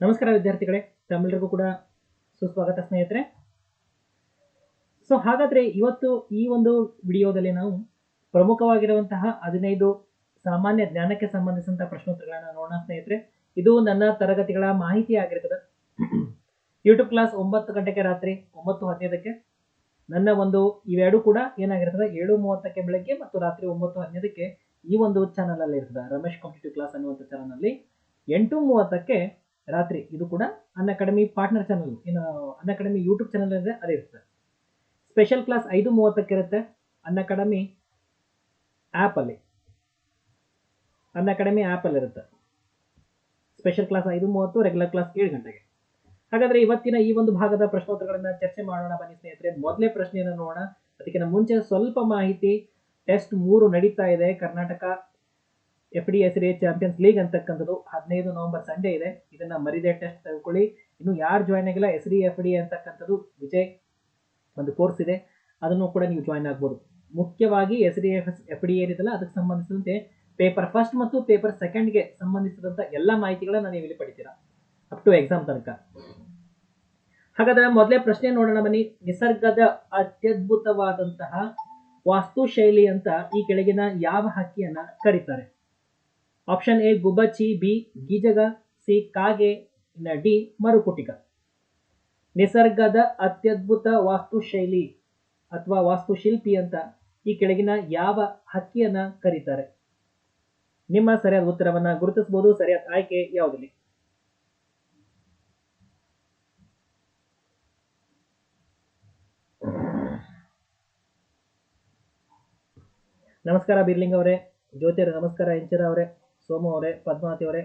ನಮಸ್ಕಾರ ವಿದ್ಯಾರ್ಥಿಗಳೇ ತಮ್ಮೆಲ್ಲರಿಗೂ ಕೂಡ ಸುಸ್ವಾಗತ ಸ್ನೇಹಿತರೆ. ಸೊ ಹಾಗಾದ್ರೆ ಇವತ್ತು ಈ ಒಂದು ವಿಡಿಯೋದಲ್ಲಿ ನಾವು ಪ್ರಮುಖವಾಗಿರುವಂತಹ ಹದಿನೈದು ಸಾಮಾನ್ಯ ಜ್ಞಾನಕ್ಕೆ ಸಂಬಂಧಿಸಿದಂತಹ ಪ್ರಶ್ನೋತ್ತರಗಳನ್ನ ನೋಡೋಣ ಸ್ನೇಹಿತರೆ. ಇದು ನನ್ನ ತರಗತಿಗಳ ಮಾಹಿತಿ ಆಗಿರ್ತದೆ. ಯೂಟ್ಯೂಬ್ ಕ್ಲಾಸ್ ಒಂಬತ್ತು ಗಂಟೆಗೆ ರಾತ್ರಿ ಒಂಬತ್ತು ಹದಿನೈದಕ್ಕೆ. ನನ್ನ ಒಂದು ಇವೆರಡು ಕೂಡ ಏನಾಗಿರ್ತದೆ ಏಳು ಮೂವತ್ತಕ್ಕೆ ಬೆಳಗ್ಗೆ ಮತ್ತು ರಾತ್ರಿ ಒಂಬತ್ತು ಹದಿನೈದಕ್ಕೆ ಈ ಒಂದು ಚಾನಲ್ ಅಲ್ಲಿ ಇರ್ತದೆ. ರಮೇಶ್ ಕಾಂಪಿಟೇಟಿವ್ ಕ್ಲಾಸ್ ಅನ್ನುವಂಥ ಚಾನಲ್ ಅಲ್ಲಿ ಎಂಟು ಮೂವತ್ತಕ್ಕೆ ರಾತ್ರಿ ಇದು ಕೂಡ ಅನ್ ಅಕಾಡೆಮಿ ಪಾರ್ಟ್ನರ್ ಚಾನಲ್ ಏನು ಅನ್ ಅಕಾಡೆಮಿ ಯೂಟ್ಯೂಬ್ ಚಾನಲ್ ಇದೆ ಅದೇ ಇರುತ್ತೆ. ಸ್ಪೆಷಲ್ ಕ್ಲಾಸ್ ಐದು ಮೂವತ್ತಕ್ಕೆ ಇರುತ್ತೆ ಅನ್ ಅಕಾಡೆಮಿ ಆ್ಯಪಲ್ಲಿ ಅನ್ ಅಕಾಡೆಮಿ ಆ್ಯಪಲ್ಲಿ ಇರುತ್ತೆ. ಸ್ಪೆಷಲ್ ಕ್ಲಾಸ್ ಐದು ಮೂವತ್ತು ರೆಗ್ಯುಲರ್ ಕ್ಲಾಸ್ ಏಳು ಗಂಟೆಗೆ. ಹಾಗಾದ್ರೆ ಇವತ್ತಿನ ಈ ಒಂದು ಭಾಗದ ಪ್ರಶ್ನೋತ್ತರಗಳನ್ನು ಚರ್ಚೆ ಮಾಡೋಣ ಬನ್ನಿ ಸ್ನೇಹಿತರೆ. ಮೊದಲೇ ಪ್ರಶ್ನೆಯನ್ನು ನೋಡೋಣ. ಅದಕ್ಕಿಂತ ಮುಂಚೆ ಸ್ವಲ್ಪ ಮಾಹಿತಿ ಟೆಸ್ಟ್ ಮೂರು ನಡೀತಾ ಇದೆ. Karnataka F D S D champions league ಅಂತಕ್ಕಂಥದ್ದು ಹದಿನೈದು ನವೆಂಬರ್ ಸಂಡೇ ಇದೆ. ಇದನ್ನ ಮರಿದೆ ಟೆಸ್ಟ್ ತೆಗೆದುಕೊಳ್ಳಿ. ಇನ್ನು ಯಾರು ಜಾಯ್ನ್ ಆಗಿಲ್ಲ ಎಸ್ ಡಿ ಎಫ್ ಡಿ ಅಂತಕ್ಕಂಥದ್ದು ವಿಜಯ್ ಒಂದು ಕೋರ್ಸ್ ಇದೆ. ಅದನ್ನು ಕೂಡ ನೀವು ಜಾಯ್ನ್ ಆಗ್ಬೋದು. ಮುಖ್ಯವಾಗಿ S D F S F D ಏನಿದೆಲ್ಲ ಅದಕ್ಕೆ ಸಂಬಂಧಿಸಿದಂತೆ ಪೇಪರ್ ಫಸ್ಟ್ ಮತ್ತು ಪೇಪರ್ ಸೆಕೆಂಡ್ಗೆ ಸಂಬಂಧಿಸಿದಂಥ ಎಲ್ಲ ಮಾಹಿತಿಗಳನ್ನ ನೀವು ಇಲ್ಲಿ ಪಡಿತೀರಾ. ಅಪ್ ಟು ಎಕ್ಸಾಮ್ ತನಕ. ಹಾಗಾದ್ರೆ ಮೊದಲೇ ಪ್ರಶ್ನೆ ನೋಡೋಣ ಬನ್ನಿ. ನಿಸರ್ಗದ ಅತ್ಯದ್ಭುತವಾದಂತಹ ವಾಸ್ತುಶೈಲಿ ಅಂತ ಈ ಕೆಳಗಿನ ಯಾವ ಹಕ್ಕಿಯನ್ನ ಕರೀತಾರೆ? ಆಪ್ಷನ್ ಎ ಗುಬ್ಬಚ್ಚಿ ಬಿ ಗೀಜಗ ಸಿ ಕಾಗೆ ಡಿ ಮರುಕುಟಿಕ ನಿಸರ್ಗದ ಅತ್ಯದ್ಭುತ ವಾಸ್ತುಶೈಲಿ ಅಥವಾ ವಾಸ್ತುಶಿಲ್ಪಿ ಅಂತ ಈ ಕೆಳಗಿನ ಯಾವ ಹಕ್ಕಿಯನ್ನ ಕರೀತಾರೆ? ನಿಮ್ಮ ಸರಿಯಾದ ಉತ್ತರವನ್ನ ಗುರುತಿಸಬಹುದು, ಸರಿಯಾದ ಆಯ್ಕೆ ಯಾವುದಿಲ್ಲ. ನಮಸ್ಕಾರ ಬಿರ್ಲಿಂಗ್ ಅವರೇ, ಜ್ಯೋತಿರ ನಮಸ್ಕಾರ ಇಂಚರ ಅವರೇ. ಸೋಮು ಅವರೇ ಪದ್ಮಾವತಿ ಅವರೇ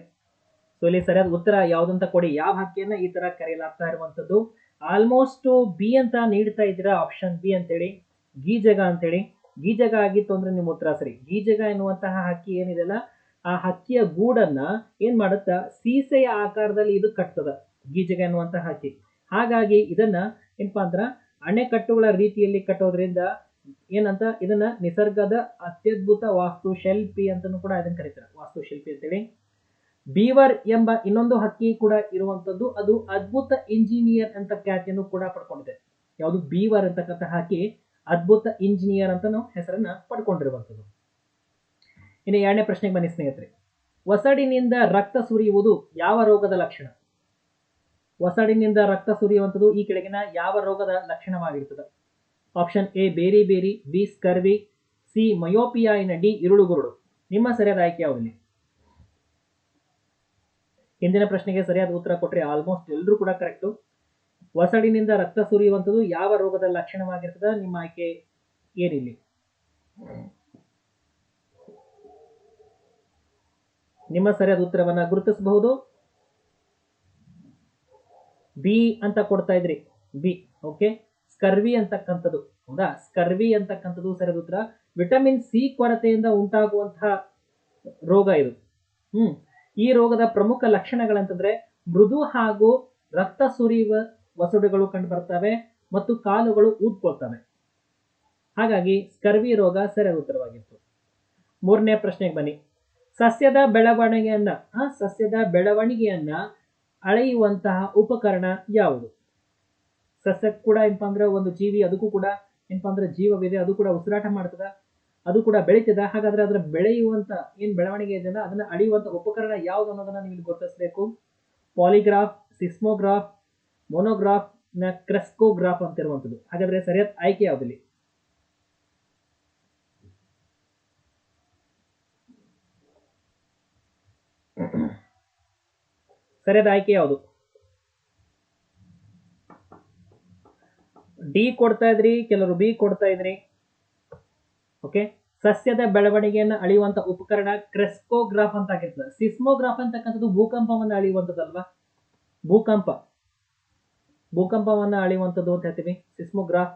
ಸೊ ಇಲ್ಲಿ ಸರಿಯಾದ ಉತ್ತರ ಯಾವ್ದಂತ ಕೊಡಿ. ಯಾವ ಹಕ್ಕಿಯನ್ನ ಈ ತರ ಕರೆಯಲಾಗ್ತಾ ಇರುವಂತದ್ದು ಆಲ್ಮೋಸ್ಟ್ ಬಿ ಅಂತ ನೀಡ್ತಾ ಇದ್ದೀರಾ? ಆಪ್ಷನ್ ಬಿ ಅಂತೇಳಿ. ಗೀಜಗ ಅಂತೇಳಿ. ಗೀಜಗ ಆಗಿತ್ತು ಅಂದ್ರೆ ನಿಮ್ಮ ಉತ್ತರ ಸರಿ. ಗೀಜಗ ಎನ್ನುವಂತಹ ಹಕ್ಕಿ ಏನಿದೆಲ್ಲ ಆ ಹಕ್ಕಿಯ ಗೂಡನ್ನ ಏನ್ ಮಾಡುತ್ತಾ? ಸೀಸೆಯ ಆಕಾರದಲ್ಲಿ ಇದು ಕಟ್ತದ. ಗೀಜಗ ಎನ್ನುವಂತಹ ಹಕ್ಕಿ. ಹಾಗಾಗಿ ಇದನ್ನ ಏನಪ್ಪಾ ಅಂದ್ರ, ಅಣೆಕಟ್ಟುಗಳ ರೀತಿಯಲ್ಲಿ ಕಟ್ಟೋದ್ರಿಂದ ಏನಂತ? ಇದನ್ನ ನಿಸರ್ಗದ ಅತ್ಯದ್ಭುತ ವಾಸ್ತುಶಿಲ್ಪಿ ಅಂತಾನು ಕೂಡ ಇದನ್ನ ಕರೀತಾರೆ. ವಾಸ್ತುಶಿಲ್ಪಿ ಅಂತೇಳಿ. ಬೀವರ್ ಎಂಬ ಇನ್ನೊಂದು ಹಕ್ಕಿ ಕೂಡ ಇರುವಂತದ್ದು, ಅದು ಅದ್ಭುತ ಇಂಜಿನಿಯರ್ ಅಂತ ಖ್ಯಾತಿಯನ್ನು ಕೂಡ ಪಡ್ಕೊಂಡಿದೆ. ಯಾವುದು? ಬೀವರ್ ಅಂತಕ್ಕಂಥ ಹಕ್ಕಿ ಅದ್ಭುತ ಇಂಜಿನಿಯರ್ ಅಂತಾನು ಹೆಸರನ್ನ ಪಡ್ಕೊಂಡಿರುವಂತದ್ದು. ಇನ್ನು ಎರಡನೇ ಪ್ರಶ್ನೆಗೆ ಬನ್ನಿ ಸ್ನೇಹಿತರೆ. ಒಸಡಿನಿಂದ ರಕ್ತ ಸುರಿಯುವುದು ಯಾವ ರೋಗದ ಲಕ್ಷಣ? ಒಸಡಿನಿಂದ ರಕ್ತ ಸುರಿಯುವಂಥದ್ದು ಈ ಕೆಳಗಿನ ಯಾವ ರೋಗದ ಲಕ್ಷಣವಾಗಿರ್ತದೆ? Option A beriberi B scurvy C myopia ಇನ್ನ ಡಿ ಇರುಳುಗುರುಳು ನಿಮ್ಮ ಸರಿಯಾದ ಆಯ್ಕೆ ಯಾವುದಿಲ್ಲ ಹಿಂದಿನ ಪ್ರಶ್ನೆಗೆ ಸರಿಯಾದ ಉತ್ತರ ಕೊಟ್ಟರೆ ಆಲ್ಮೋಸ್ಟ್ ಎಲ್ಲರೂ ಕೂಡ ಕರೆಕ್ಟು ಒಸಡಿನಿಂದ ರಕ್ತ ಸುರಿಯುವಂಥದ್ದು ಯಾವ ರೋಗದ ಲಕ್ಷಣವಾಗಿರ್ತದೆ ನಿಮ್ಮ ಆಯ್ಕೆ ಏನಿಲ್ಲ? ನಿಮ್ಮ ಸರಿಯಾದ ಉತ್ತರವನ್ನು ಗುರುತಿಸಬಹುದು. ಬಿ ಅಂತ ಕೊಡ್ತಾ ಇದ್ರಿ. ಬಿ ಓಕೆ ಸ್ಕರ್ವಿ ಅಂತಕ್ಕಂಥದ್ದು. ಹೌದಾ? ಸ್ಕರ್ವಿ ಅಂತಕ್ಕಂಥದ್ದು ಸರಿಯಾದ ಉತ್ತರ. ವಿಟಮಿನ್ ಸಿ ಕೊರತೆಯಿಂದ ಉಂಟಾಗುವಂತಹ ರೋಗ ಇದು. ಹ್ಮ್. ಈ ರೋಗದ ಪ್ರಮುಖ ಲಕ್ಷಣಗಳಂತಂದ್ರೆ ಮೃದು ಹಾಗೂ ರಕ್ತ ಸುರಿಯುವ ವಸಡುಗಳು ಕಂಡು ಬರ್ತವೆ ಮತ್ತು ಕಾಲುಗಳು ಊದ್ಕೊಳ್ತವೆ. ಹಾಗಾಗಿ ಸ್ಕರ್ವಿ ರೋಗ ಸರಿಯಾದ ಉತ್ತರವಾಗಿತ್ತು. ಮೂರನೇ ಪ್ರಶ್ನೆಗೆ ಬನ್ನಿ. ಸಸ್ಯದ ಬೆಳವಣಿಗೆಯನ್ನ, ಆ ಸಸ್ಯದ ಬೆಳವಣಿಗೆಯನ್ನ ಅಳೆಯುವಂತಹ ಉಪಕರಣ ಯಾವುದು? ಸಸ್ಯ ಕೂಡ ಏನಪ್ಪಾ ಅಂದ್ರೆ ಒಂದು ಜೀವಿ, ಅದಕ್ಕೂ ಕೂಡ ಏನಪ್ಪಾ ಅಂದ್ರೆ ಜೀವವಿದೆ, ಅದು ಕೂಡ ಉಸಿರಾಟ ಮಾಡ್ತದ, ಅದು ಕೂಡ ಬೆಳೀತದ. ಹಾಗಾದ್ರೆ ಅದರ ಬೆಳೆಯುವಂತ ಏನ್ ಬೆಳವಣಿಗೆ ಇದೆಯಲ್ಲ ಅದನ್ನ ಅಳಿಯುವಂತ ಉಪಕರಣ ಯಾವ್ದು ಅನ್ನೋದನ್ನ ನೀವು ಗೊತ್ತಿಸ್ಬೇಕು ಪಾಲಿಗ್ರಾಫ್ ಸಿಸ್ಮೋಗ್ರಾಫ್ ಮೊನೋಗ್ರಾಫ್ನ ಕ್ರೆಸ್ಕೋಗ್ರಾಫ್ ಅಂತ ಇರುವಂತದ್ದು ಹಾಗಾದ್ರೆ ಸರಿಯಾದ ಆಯ್ಕೆ ಯಾವುದಿಲ್ಲ? ಸರಿಯಾದ ಆಯ್ಕೆ ಯಾವುದು? ಡಿ ಕೊಡ್ತಾ ಇದ್ರಿ, ಕೆಲವರು ಬಿ ಕೊಡ್ತಾ ಇದ್ರಿ. ಓಕೆ ಸಸ್ಯದ ಬೆಳವಣಿಗೆಯನ್ನು ಅಳೆಯುವಂತ ಉಪಕರಣ ಕ್ರೆಸ್ಕೋಗ್ರಾಫ್ ಅಂತ ಆಗಿರ್ತದೆ. ಸಿಸ್ಮೋಗ್ರಾಫ್ ಅಂತಕ್ಕಂಥದ್ದು ಭೂಕಂಪವನ್ನು ಅಳೆಯುವಂಥದ್ದಲ್ವಾ? ಭೂಕಂಪ. ಭೂಕಂಪವನ್ನ ಅಳೆಯುವಂಥದ್ದು ಅಂತ ಹೇಳ್ತೀವಿ. ಸಿಸ್ಮೋಗ್ರಾಫ್.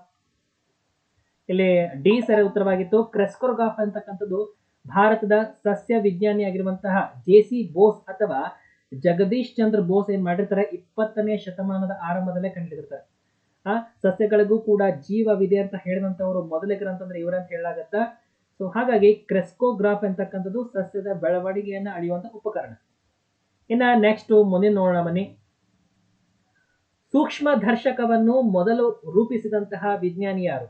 ಇಲ್ಲಿ ಡಿ ಸರಿ ಉತ್ತರವಾಗಿತ್ತು. ಕ್ರೆಸ್ಕೋಗ್ರಾಫ್ ಅಂತಕ್ಕಂಥದ್ದು ಭಾರತದ ಸಸ್ಯ ವಿಜ್ಞಾನಿ ಆಗಿರುವಂತಹ ಜೆ ಸಿ ಬೋಸ್ ಅಥವಾ ಜಗದೀಶ್ ಚಂದ್ರ ಬೋಸ್ ಏನ್ ಮಾಡಿರ್ತಾರೆ? ಇಪ್ಪತ್ತನೇ ಶತಮಾನದ ಆರಂಭದಲ್ಲೇ ಕಂಡುಹಿಡಿದಿರ್ತಾರೆ ಆ, ಸಸ್ಯಗಳಿಗೂ ಕೂಡ ಜೀವವಿದೆ ಅಂತ ಹೇಳಿದಂತವರು ಮೊದಲಿಗರು ಅಂತಂದ್ರೆ ಇವರಂತ ಹೇಳಲಾಗತ್ತ. ಸೊ ಹಾಗಾಗಿ ಕ್ರೆಸ್ಕೋಗ್ರಾಫ್ ಅಂತಕ್ಕಂಥದ್ದು ಸಸ್ಯದ ಬೆಳವಣಿಗೆಯನ್ನು ಅಳೆಯುವಂತ ಉಪಕರಣ. ಇನ್ನ ನೆಕ್ಸ್ಟ್ ಮುಂದಿನ ನೋಡೋಣ ಬನ್ನಿ. ಸೂಕ್ಷ್ಮ ದರ್ಶಕವನ್ನು ಮೊದಲು ರೂಪಿಸಿದಂತಹ ವಿಜ್ಞಾನಿ ಯಾರು?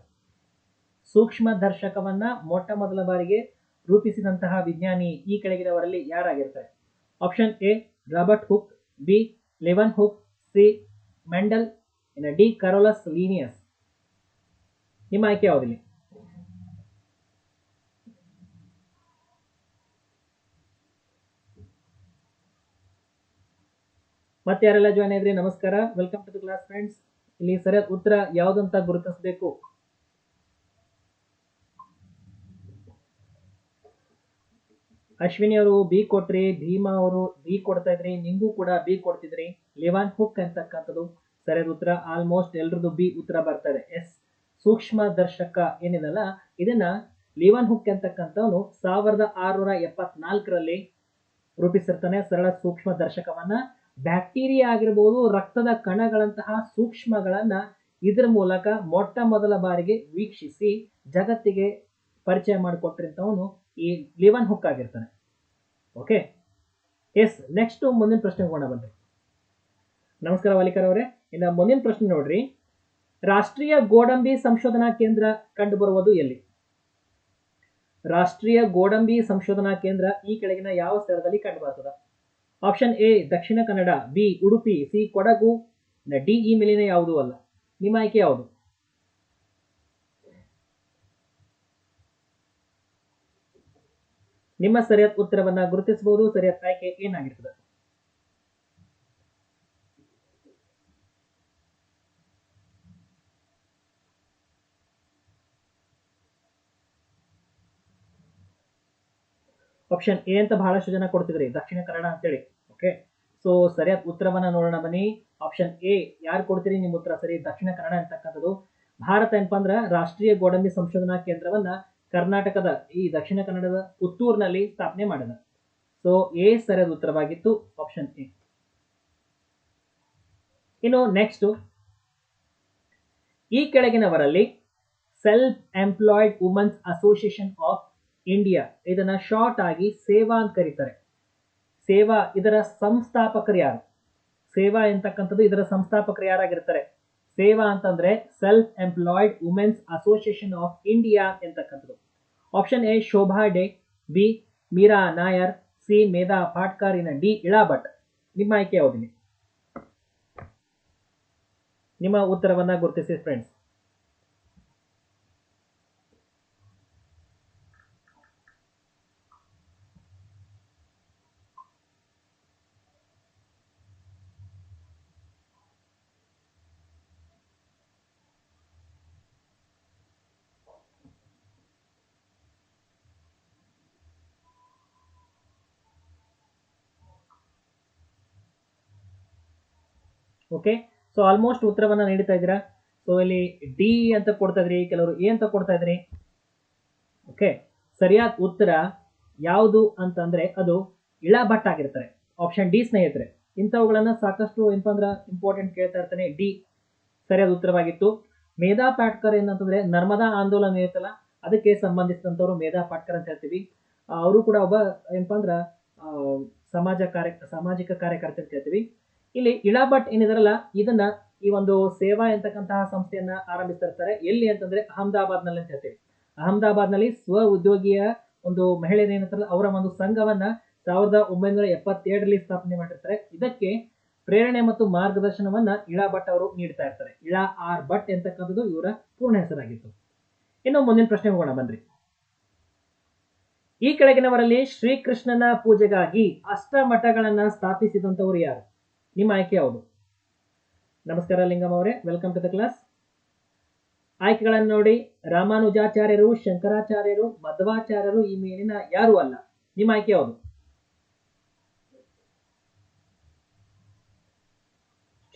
ಸೂಕ್ಷ್ಮ ದರ್ಶಕವನ್ನ ಮೊಟ್ಟ ಮೊದಲ ಬಾರಿಗೆ ರೂಪಿಸಿದಂತಹ ವಿಜ್ಞಾನಿ ಈ ಕೆಳಗಿನವರಲ್ಲಿ ಯಾರಾಗಿರ್ತಾರೆ? Option A Robert Hooke B Leeuwenhoek C Mendel ಇನ್ನು ಡಿ ಕರೋಲಸ್ ಲೀನಿಯಸ್ ನಿಮ್ಮ ಆಯ್ಕೆ ಯಾವುದಿಲ್ಲ? ಮತ್ತೆ ಯಾರೆಲ್ಲ ಜಾಯ್ನ್ ಆಗಿದ್ರಿ? ನಮಸ್ಕಾರ. Welcome to the class friends ಇಲ್ಲಿ ಸರಿಯಾದ ಉತ್ತರ ಯಾವುದಂತ ಗುರುತಿಸಬೇಕು? ಅಶ್ವಿನಿ ಅವರು ಬಿ ಕೊಟ್ರಿ, ಭೀಮಾ ಅವರು ಬಿ ಕೊಡ್ತಾ ಇದ್ರಿ, ನಿಂಗೂ ಕೂಡ ಬಿ ಕೊಡ್ತಿದ್ರಿ. ಲಿವಾನ್ ಹುಕ್ ಅಂತಕ್ಕಂಥದ್ದು. ಸರಿಯಾದ ಉತ್ತರ ಆಲ್ಮೋಸ್ಟ್ ಎಲ್ರದ್ದು ಬಿ ಉತ್ತರ ಬರ್ತಾ ಇದೆ ಎಸ್ ಸೂಕ್ಷ್ಮ ದರ್ಶಕ ಏನಿದಲ್ಲ, ಇದನ್ನ ಲಿವನ್ ಹುಕ್ ಅಂತಕ್ಕಂಥವನು ಸಾವಿರದ ಆರುನೂರ ಎಪ್ಪತ್ನಾಲ್ಕರಲ್ಲಿ ರೂಪಿಸಿರ್ತಾನೆ, ಸರಳ ಸೂಕ್ಷ್ಮ ದರ್ಶಕವನ್ನ. ಬ್ಯಾಕ್ಟೀರಿಯಾ ಆಗಿರ್ಬೋದು, ರಕ್ತದ ಕಣಗಳಂತಹ ಸೂಕ್ಷ್ಮಗಳನ್ನ ಇದರ ಮೂಲಕ ಮೊಟ್ಟ ಮೊದಲ ಬಾರಿಗೆ ವೀಕ್ಷಿಸಿ ಜಗತ್ತಿಗೆ ಪರಿಚಯ ಮಾಡಿಕೊಟ್ಟಿರ್ತವನು ಈ ಲಿವನ್ ಹುಕ್ ಆಗಿರ್ತಾನೆ. ಓಕೆ ಎಸ್ ನೆಕ್ಸ್ಟ್ ಮುಂದಿನ ಪ್ರಶ್ನೆ ಹೋಗೋಣ ಬನ್ರಿ ನಮಸ್ಕಾರ ವಾಲಿಕರ್ ಅವರೇ. ಇನ್ನು ಮುಂದಿನ ಪ್ರಶ್ನೆ ನೋಡ್ರಿ. ರಾಷ್ಟ್ರೀಯ ಗೋಡಂಬಿ ಸಂಶೋಧನಾ ಕೇಂದ್ರ ಕಂಡುಬರುವುದು ಎಲ್ಲಿ? ರಾಷ್ಟ್ರೀಯ ಗೋಡಂಬಿ ಸಂಶೋಧನಾ ಕೇಂದ್ರ ಈ ಕೆಳಗಿನ ಯಾವ ಸ್ಥಳದಲ್ಲಿ ಕಂಡುಬರ್ತದ option A, Dakshina Kannada, B, Udupi, C, Kodagu D ಈ ಮೇಲಿನ ಯಾವುದೂ ಅಲ್ಲ. ನಿಮ್ಮ ಆಯ್ಕೆ ಯಾವುದು? ನಿಮ್ಮ ಸರಿಯಾದ ಉತ್ತರವನ್ನ ಗುರುತಿಸಬಹುದು, ಸರಿಯಾದ ಆಯ್ಕೆ ಏನಾಗಿರ್ತದೆ? ಆಪ್ಷನ್ ಎ ಅಂತ ಬಹಳಷ್ಟು ಜನ ಕೊಡ್ತಿದ್ರಿ ದಕ್ಷಿಣ ಕನ್ನಡ ಅಂತೇಳಿ. ಓಕೆ ಸೊ ಸರಿಯಾದ ಉತ್ತರವನ್ನ ನೋಡೋಣ ಬನ್ನಿ. ಆಪ್ಷನ್ ಎ ಯಾರು ಕೊಡ್ತೀರಿ ನಿಮ್ಮ ಉತ್ತರ? ಸರಿ, ದಕ್ಷಿಣ ಕನ್ನಡ ಅಂತಕ್ಕಂಥದ್ದು. ಭಾರತ ಏನಪ್ಪ ಅಂದ್ರೆ ರಾಷ್ಟ್ರೀಯ ಗೋಡಂಬಿ ಸಂಶೋಧನಾ ಕೇಂದ್ರವನ್ನ ಕರ್ನಾಟಕದ, ಈ ದಕ್ಷಿಣ ಕನ್ನಡದ ಪುತ್ತೂರಿನಲ್ಲಿ ಸ್ಥಾಪನೆ ಮಾಡಿದ. ಸೊ ಎ ಸರಿಯಾದ ಉತ್ತರವಾಗಿತ್ತು. ಆಪ್ಷನ್ ಎ ಇನ್ನು ನೆಕ್ಸ್ಟ್ ಈ ಕೆಳಗಿನವರಲ್ಲಿ self employed womens association of India ಇದನ್ನ ಶಾರ್ಟ್ ಆಗಿ ಸೇವಾ ಅಂತ ಕರೀತಾರೆ. ಸೇವಾ ಇದರ ಸಂಸ್ಥಾಪಕರು ಯಾರು? ಸೇವಾ ಎಂತಕ್ಕಂಥದ್ದು ಇದರ ಸಂಸ್ಥಾಪಕರು ಯಾರಾಗಿರ್ತಾರೆ? ಸೇವಾ ಅಂತಂದ್ರೆ self employed women's association of India ಎಂತಕ್ಕಂಥದ್ದು. Option A Shobha De B Meera Nair C Medha Patkar D D Ela Bhatt ನಿಮ್ಮ ಆಯ್ಕೆ ಯಾವುದಿದೆ? ನಿಮ್ಮ ಉತ್ತರವನ್ನ ಗುರುತಿಸಿ ಫ್ರೆಂಡ್ಸ್ ಓಕೆ ಸೊ ಆಲ್ಮೋಸ್ಟ್ ಉತ್ತರವನ್ನ ನೀಡ್ತಾ ಇದ್ದೀರಾ? ಸೊ ಇಲ್ಲಿ ಡಿ ಅಂತ ಕೊಡ್ತಾ ಇದ್ರಿ, ಕೆಲವರು ಎ ಅಂತ ಕೊಡ್ತಾ ಇದ್ರಿ. ಓಕೆ ಸರಿಯಾದ ಉತ್ತರ ಯಾವುದು ಅಂತಂದ್ರೆ ಅದು ಇಳಭಟ್ ಆಗಿರ್ತಾರೆ ಆಪ್ಷನ್ ಡಿ ಸ್ನೇಹಿತರೆ. ಇಂಥವುಗಳನ್ನ ಸಾಕಷ್ಟು ಏನಪ್ಪ ಇಂಪಾರ್ಟೆಂಟ್ ಕೇಳ್ತಾ ಇರ್ತಾನೆ. ಡಿ ಸರಿಯಾದ ಉತ್ತರವಾಗಿತ್ತು. ಮೇಧಾ ಪಾಟ್ಕರ್ ಏನಂತಂದ್ರೆ ನರ್ಮದಾ ಆಂದೋಲನ ಇರುತ್ತಲ್ಲ, ಅದಕ್ಕೆ ಸಂಬಂಧಿಸಿದಂಥವ್ರು ಮೇಧಾ ಪಾಟ್ಕರ್ ಅಂತ ಹೇಳ್ತೀವಿ. ಅವರು ಕೂಡ ಒಬ್ಬ ಏನಪ್ಪ ಅಂದ್ರ ಸಮಾಜ ಕಾರ್ಯ, ಸಾಮಾಜಿಕ ಕಾರ್ಯಕರ್ತ ಅಂತ ಹೇಳ್ತೀವಿ. ಇಲ್ಲಿ ಇಳಾಭಟ್ ಏನಿದಾರಲ್ಲ, ಇದನ್ನ ಈ ಒಂದು ಸೇವಾ ಎಂತಕ್ಕಂತಹ ಸಂಸ್ಥೆಯನ್ನ ಆರಂಭಿಸ್ತಿರ್ತಾರೆ ಎಲ್ಲಿ ಅಂತಂದ್ರೆ ಅಹಮದಾಬಾದ್ನಲ್ಲಿ ಅಂತ ಹೇಳ್ತೀವಿ. ಅಹಮದಾಬಾದ್ನಲ್ಲಿ ಸ್ವ ಉದ್ಯೋಗಿಯ ಒಂದು ಮಹಿಳೆಯರು ಏನಂತಾರಲ್ಲ, ಅವರ ಒಂದು ಸಂಘವನ್ನ ಸಾವಿರದ ಒಂಬೈನೂರ ಎಪ್ಪತ್ತೇಳರಲ್ಲಿ ಸ್ಥಾಪನೆ ಮಾಡಿರ್ತಾರೆ. ಇದಕ್ಕೆ ಪ್ರೇರಣೆ ಮತ್ತು ಮಾರ್ಗದರ್ಶನವನ್ನ ಇಳಾ ಭಟ್ ಅವರು ನೀಡ್ತಾ ಇರ್ತಾರೆ. ಇಳಾ ಆರ್ ಭಟ್ ಎಂತಕ್ಕಂಥದ್ದು ಇವರ ಪೂರ್ಣ ಹೆಸರಾಗಿತ್ತು. ಇನ್ನು ಮುಂದಿನ ಪ್ರಶ್ನೆ ಹೋಗೋಣ, ಬನ್ರಿ. ಈ ಕೆಳಗಿನವರಲ್ಲಿ ಶ್ರೀಕೃಷ್ಣನ ಪೂಜೆಗಾಗಿ ಅಷ್ಟಮಠಗಳನ್ನ ಸ್ಥಾಪಿಸಿದಂತವರು ಯಾರು? ನಿಮ್ಮ ಆಯ್ಕೆ ಯಾವುದು? ನಮಸ್ಕಾರ ಲಿಂಗಮ್ ಅವರೇ ವೆಲ್ಕಮ್ ಟು ದ ಕ್ಲಾಸ್ ಆಯ್ಕೆಗಳನ್ನು ನೋಡಿ, ರಾಮಾನುಜಾಚಾರ್ಯರು, ಶಂಕರಾಚಾರ್ಯರು, ಮಧ್ವಾಚಾರ್ಯರು ಈ ಮೇಲಿನ ಯಾರು ಅಲ್ಲ. ನಿಮ್ಮ ಆಯ್ಕೆ ಯಾವುದು?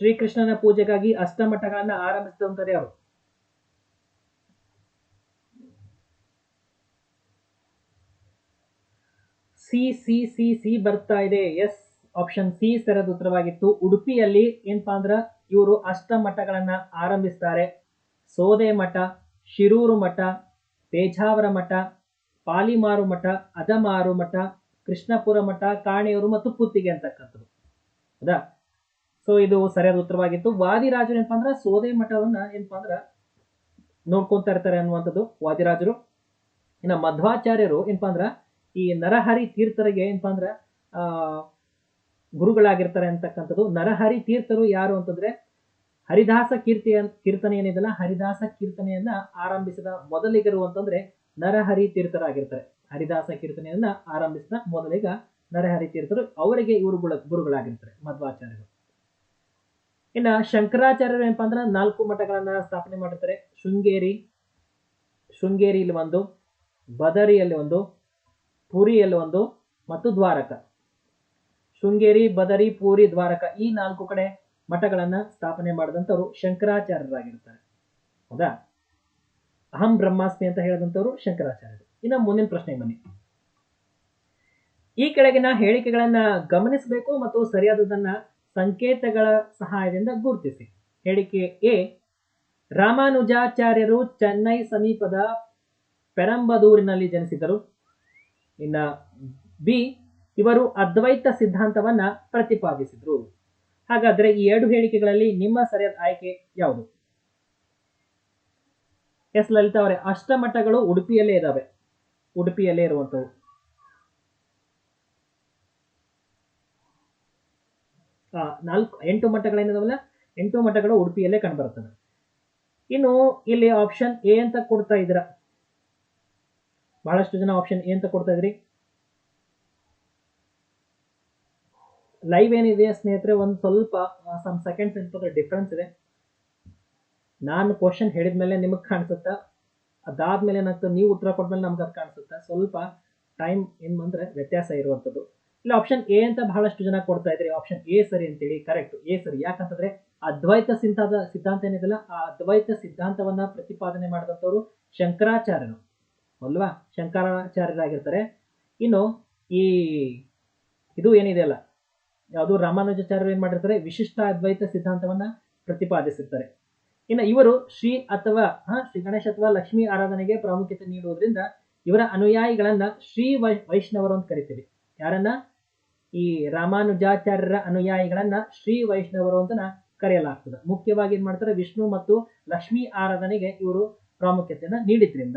ಶ್ರೀಕೃಷ್ಣನ ಪೂಜೆಗಾಗಿ ಅಷ್ಟಮಠಗಳನ್ನ ಆರಂಭಿಸಿದಂಥದ್ದು ಯಾರು? ಸಿ ಸಿ ಸಿ ಸಿ ಬರ್ತಾ ಇದೆ. ಎಸ್ ಆಪ್ಷನ್ ಸಿ ಸರಿಯಾದ ಉತ್ತರವಾಗಿತ್ತು ಉಡುಪಿಯಲ್ಲಿ ಏನಪ್ಪಾ ಅಂದ್ರೆ ಇವರು ಅಷ್ಟಮಠಗಳನ್ನ ಆರಂಭಿಸ್ತಾರೆ. ಸೋದೆ ಮಠ, ಶಿರೂರು ಮಠ ಪೇಜಾವರ ಮಠ, ಪಾಲಿಮಾರು ಮಠ, ಅದಮಾರು ಮಠ, ಕೃಷ್ಣಪುರ ಮಠ, ಕಾಣೆಯೂರು ಮತ್ತು ಪುತ್ತಿಗೆ ಅಂತಕ್ಕಂಥದ್ದು. ಹೌದಾ ಸೊ ಇದು ಸರಿಯಾದ ಉತ್ತರವಾಗಿತ್ತು ವಾದಿರಾಜರು ಏನಪ್ಪಾ ಅಂದ್ರೆ ಸೋದೆ ಮಠವನ್ನ ಏನಪ್ಪಾ ಅಂದ್ರೆ ನೋಡ್ಕೊಂತಾ ಇರ್ತಾರೆ ಅನ್ನುವಂಥದ್ದು ವಾದಿರಾಜರು. ಇನ್ನು ಮಧ್ವಾಚಾರ್ಯರು ಏನಪ್ಪಾ ಅಂದ್ರೆ ಈ ನರಹರಿ ತೀರ್ಥರಿಗೆ ಏನಪ್ಪಾ ಅಂದ್ರೆ, ಆ ಗುರುಗಳಾಗಿರ್ತಾರೆ ಅಂತಕ್ಕಂಥದ್ದು. ನರಹರಿ ತೀರ್ಥರು ಯಾರು ಅಂತಂದ್ರೆ ಹರಿದಾಸ ಕೀರ್ತಿ ಕೀರ್ತನೆ ಏನಿದೆಲ್ಲ, ಹರಿದಾಸ ಕೀರ್ತನೆಯನ್ನ ಆರಂಭಿಸಿದ ಮೊದಲಿಗರು ಅಂತಂದ್ರೆ ನರಹರಿ ತೀರ್ಥರಾಗಿರ್ತಾರೆ. ಹರಿದಾಸ ಕೀರ್ತನೆಯನ್ನ ಆರಂಭಿಸಿದ ಮೊದಲಿಗ ನರಹರಿ ತೀರ್ಥರು ಅವರಿಗೆ ಇವರು ಗುಳ, ಗುರುಗಳಾಗಿರ್ತಾರೆ, ಮಧ್ವಾಚಾರ್ಯರು. ಇನ್ನ ಶಂಕರಾಚಾರ್ಯರು ಏನಪ್ಪಾ ಅಂದ್ರೆ ನಾಲ್ಕು ಮಠಗಳನ್ನ ಸ್ಥಾಪನೆ ಮಾಡಿರ್ತಾರೆ. ಶೃಂಗೇರಿ, ಶೃಂಗೇರಿಯಲ್ಲಿ ಒಂದು, ಬದರಿಯಲ್ಲಿ ಒಂದು, ಪುರಿಯಲ್ಲಿ ಒಂದು ಮತ್ತು ದ್ವಾರಕ. ಶೃಂಗೇರಿ, ಬದರಿ, ಪೂರಿ, ದ್ವಾರಕ ಈ ನಾಲ್ಕು ಕಡೆ ಮಠಗಳನ್ನ ಸ್ಥಾಪನೆ ಮಾಡಿದಂಥವ್ರು ಶಂಕರಾಚಾರ್ಯರಾಗಿರ್ತಾರೆ. ಹೌದಾ? ಅಹಂ ಬ್ರಹ್ಮಾಸ್ಮಿ ಅಂತ ಹೇಳಿದಂಥವ್ರು ಶಂಕರಾಚಾರ್ಯರು. ಇನ್ನು ಮುಂದಿನ ಪ್ರಶ್ನೆ ಬನ್ನಿ. ಈ ಕೆಳಗಿನ ಹೇಳಿಕೆಗಳನ್ನ ಗಮನಿಸಬೇಕು ಮತ್ತು ಸರಿಯಾದದನ್ನ ಸಂಕೇತಗಳ ಸಹಾಯದಿಂದ ಗುರುತಿಸಿ. ಹೇಳಿಕೆ ಎ, ರಾಮಾನುಜಾಚಾರ್ಯರು ಚೆನ್ನೈ ಸಮೀಪದ ಪೆರಂಬದೂರಿನಲ್ಲಿ ಜನಿಸಿದರು ಇನ್ನ ಬಿ ಇವರು ಅದ್ವೈತ ಸಿದ್ಧಾಂತವನ್ನ ಪ್ರತಿಪಾದಿಸಿದ್ರು. ಹಾಗಾದ್ರೆ ಈ ಎರಡು ಹೇಳಿಕೆಗಳಲ್ಲಿ ನಿಮ್ಮ ಸರಿಯಾದ ಆಯ್ಕೆ ಯಾವುದು? ಎಸ್ ಲಲಿತಾ ಅವರೇ ಅಷ್ಟಮಠಗಳು ಉಡುಪಿಯಲ್ಲೇ ಇದ್ದಾವೆ ಉಡುಪಿಯಲ್ಲೇ ಇರುವಂತವು ನಾಲ್ಕು, ಎಂಟು ಮಠಗಳೇನಿದಾವಲ್ಲ ಎಂಟು ಮಠಗಳು ಉಡುಪಿಯಲ್ಲೇ ಕಂಡುಬರುತ್ತವೆ. ಇನ್ನು ಇಲ್ಲಿ ಆಪ್ಷನ್ ಎ ಅಂತ ಕೊಡ್ತಾ ಇದ್ದೀರಾ? ಬಹಳಷ್ಟು ಜನ ಆಪ್ಷನ್ ಎ ಅಂತ ಕೊಡ್ತಾ ಇದ್ರಿ. ಲೈವ್ ಏನಿದೆ ಸ್ನೇಹಿತರೆ? ಒಂದು ಸ್ವಲ್ಪ ಸಮ್ ಸೆಕೆಂಡ್ಸ್ ಅಂತ ಡಿಫ್ರೆನ್ಸ್ ಇದೆ. ನಾನು ಕ್ವಶನ್ ಹೇಳಿದ್ಮೇಲೆ ನಿಮಗೆ ಕಾಣಿಸುತ್ತಾ? ಅದಾದ್ಮೇಲೆ ಏನಾಗ್ತದೆ? ನೀವು ಉತ್ತರ ಕೊಟ್ಮೇಲೆ ನಮ್ಗೆ ಅದು ಕಾಣಿಸುತ್ತಾ? ಸ್ವಲ್ಪ ಟೈಮ್ ಏನು ಬಂದ್ರೆ ವ್ಯತ್ಯಾಸ ಇರುವಂಥದ್ದು ಇಲ್ಲ ಆಪ್ಷನ್ ಎ ಅಂತ ಬಹಳಷ್ಟು ಜನ ಕೊಡ್ತಾ ಇದ್ರಿ ಆಪ್ಷನ್ ಎ ಸರಿ ಅಂತೇಳಿ ಕರೆಕ್ಟ್ ಎ ಸರಿ. ಯಾಕಂತಂದ್ರೆ, ಅದ್ವೈತ ಸಿದ್ಧಾಂತ ಸಿದ್ಧಾಂತ ಏನಿದೆಲ್ಲ ಆ ಅದ್ವೈತ ಸಿದ್ಧಾಂತವನ್ನ ಪ್ರತಿಪಾದನೆ ಮಾಡಿದಂಥವ್ರು ಶಂಕರಾಚಾರ್ಯರು. ಅಲ್ವಾ? ಶಂಕರಾಚಾರ್ಯರಾಗಿರ್ತಾರೆ. ಇನ್ನು ಈ, ಇದು ಏನಿದೆಯಲ್ಲ? ಯಾವುದು ರಾಮಾನುಜಾಚಾರ್ಯರು ಏನ್ ಮಾಡಿರ್ತಾರೆ? ವಿಶಿಷ್ಟ ಅದ್ವೈತ ಸಿದ್ಧಾಂತವನ್ನ ಪ್ರತಿಪಾದಿಸುತ್ತಾರೆ ಇನ್ನು ಇವರು ಶ್ರೀ ಅಥವಾ, ಹ, ಶ್ರೀ ಗಣೇಶ ಅಥವಾ ಲಕ್ಷ್ಮಿ ಆರಾಧನೆಗೆ ಪ್ರಾಮುಖ್ಯತೆ ನೀಡುವುದರಿಂದ ಇವರ ಅನುಯಾಯಿಗಳನ್ನ ಶ್ರೀ ವೈ, ವೈಷ್ಣವರು ಅಂತ ಕರಿತೀವಿ. ಯಾರನ್ನ? ಈ ರಾಮಾನುಜಾಚಾರ್ಯರ ಅನುಯಾಯಿಗಳನ್ನ ಶ್ರೀ ವೈಷ್ಣವರು ಅಂತ ಕರೆಯಲಾಗ್ತದೆ. ಮುಖ್ಯವಾಗಿ ಏನ್ ಮಾಡ್ತಾರೆ? ವಿಷ್ಣು ಮತ್ತು ಲಕ್ಷ್ಮಿ ಆರಾಧನೆಗೆ ಇವರು ಪ್ರಾಮುಖ್ಯತೆಯನ್ನ ನೀಡಿದ್ರಿಂದ.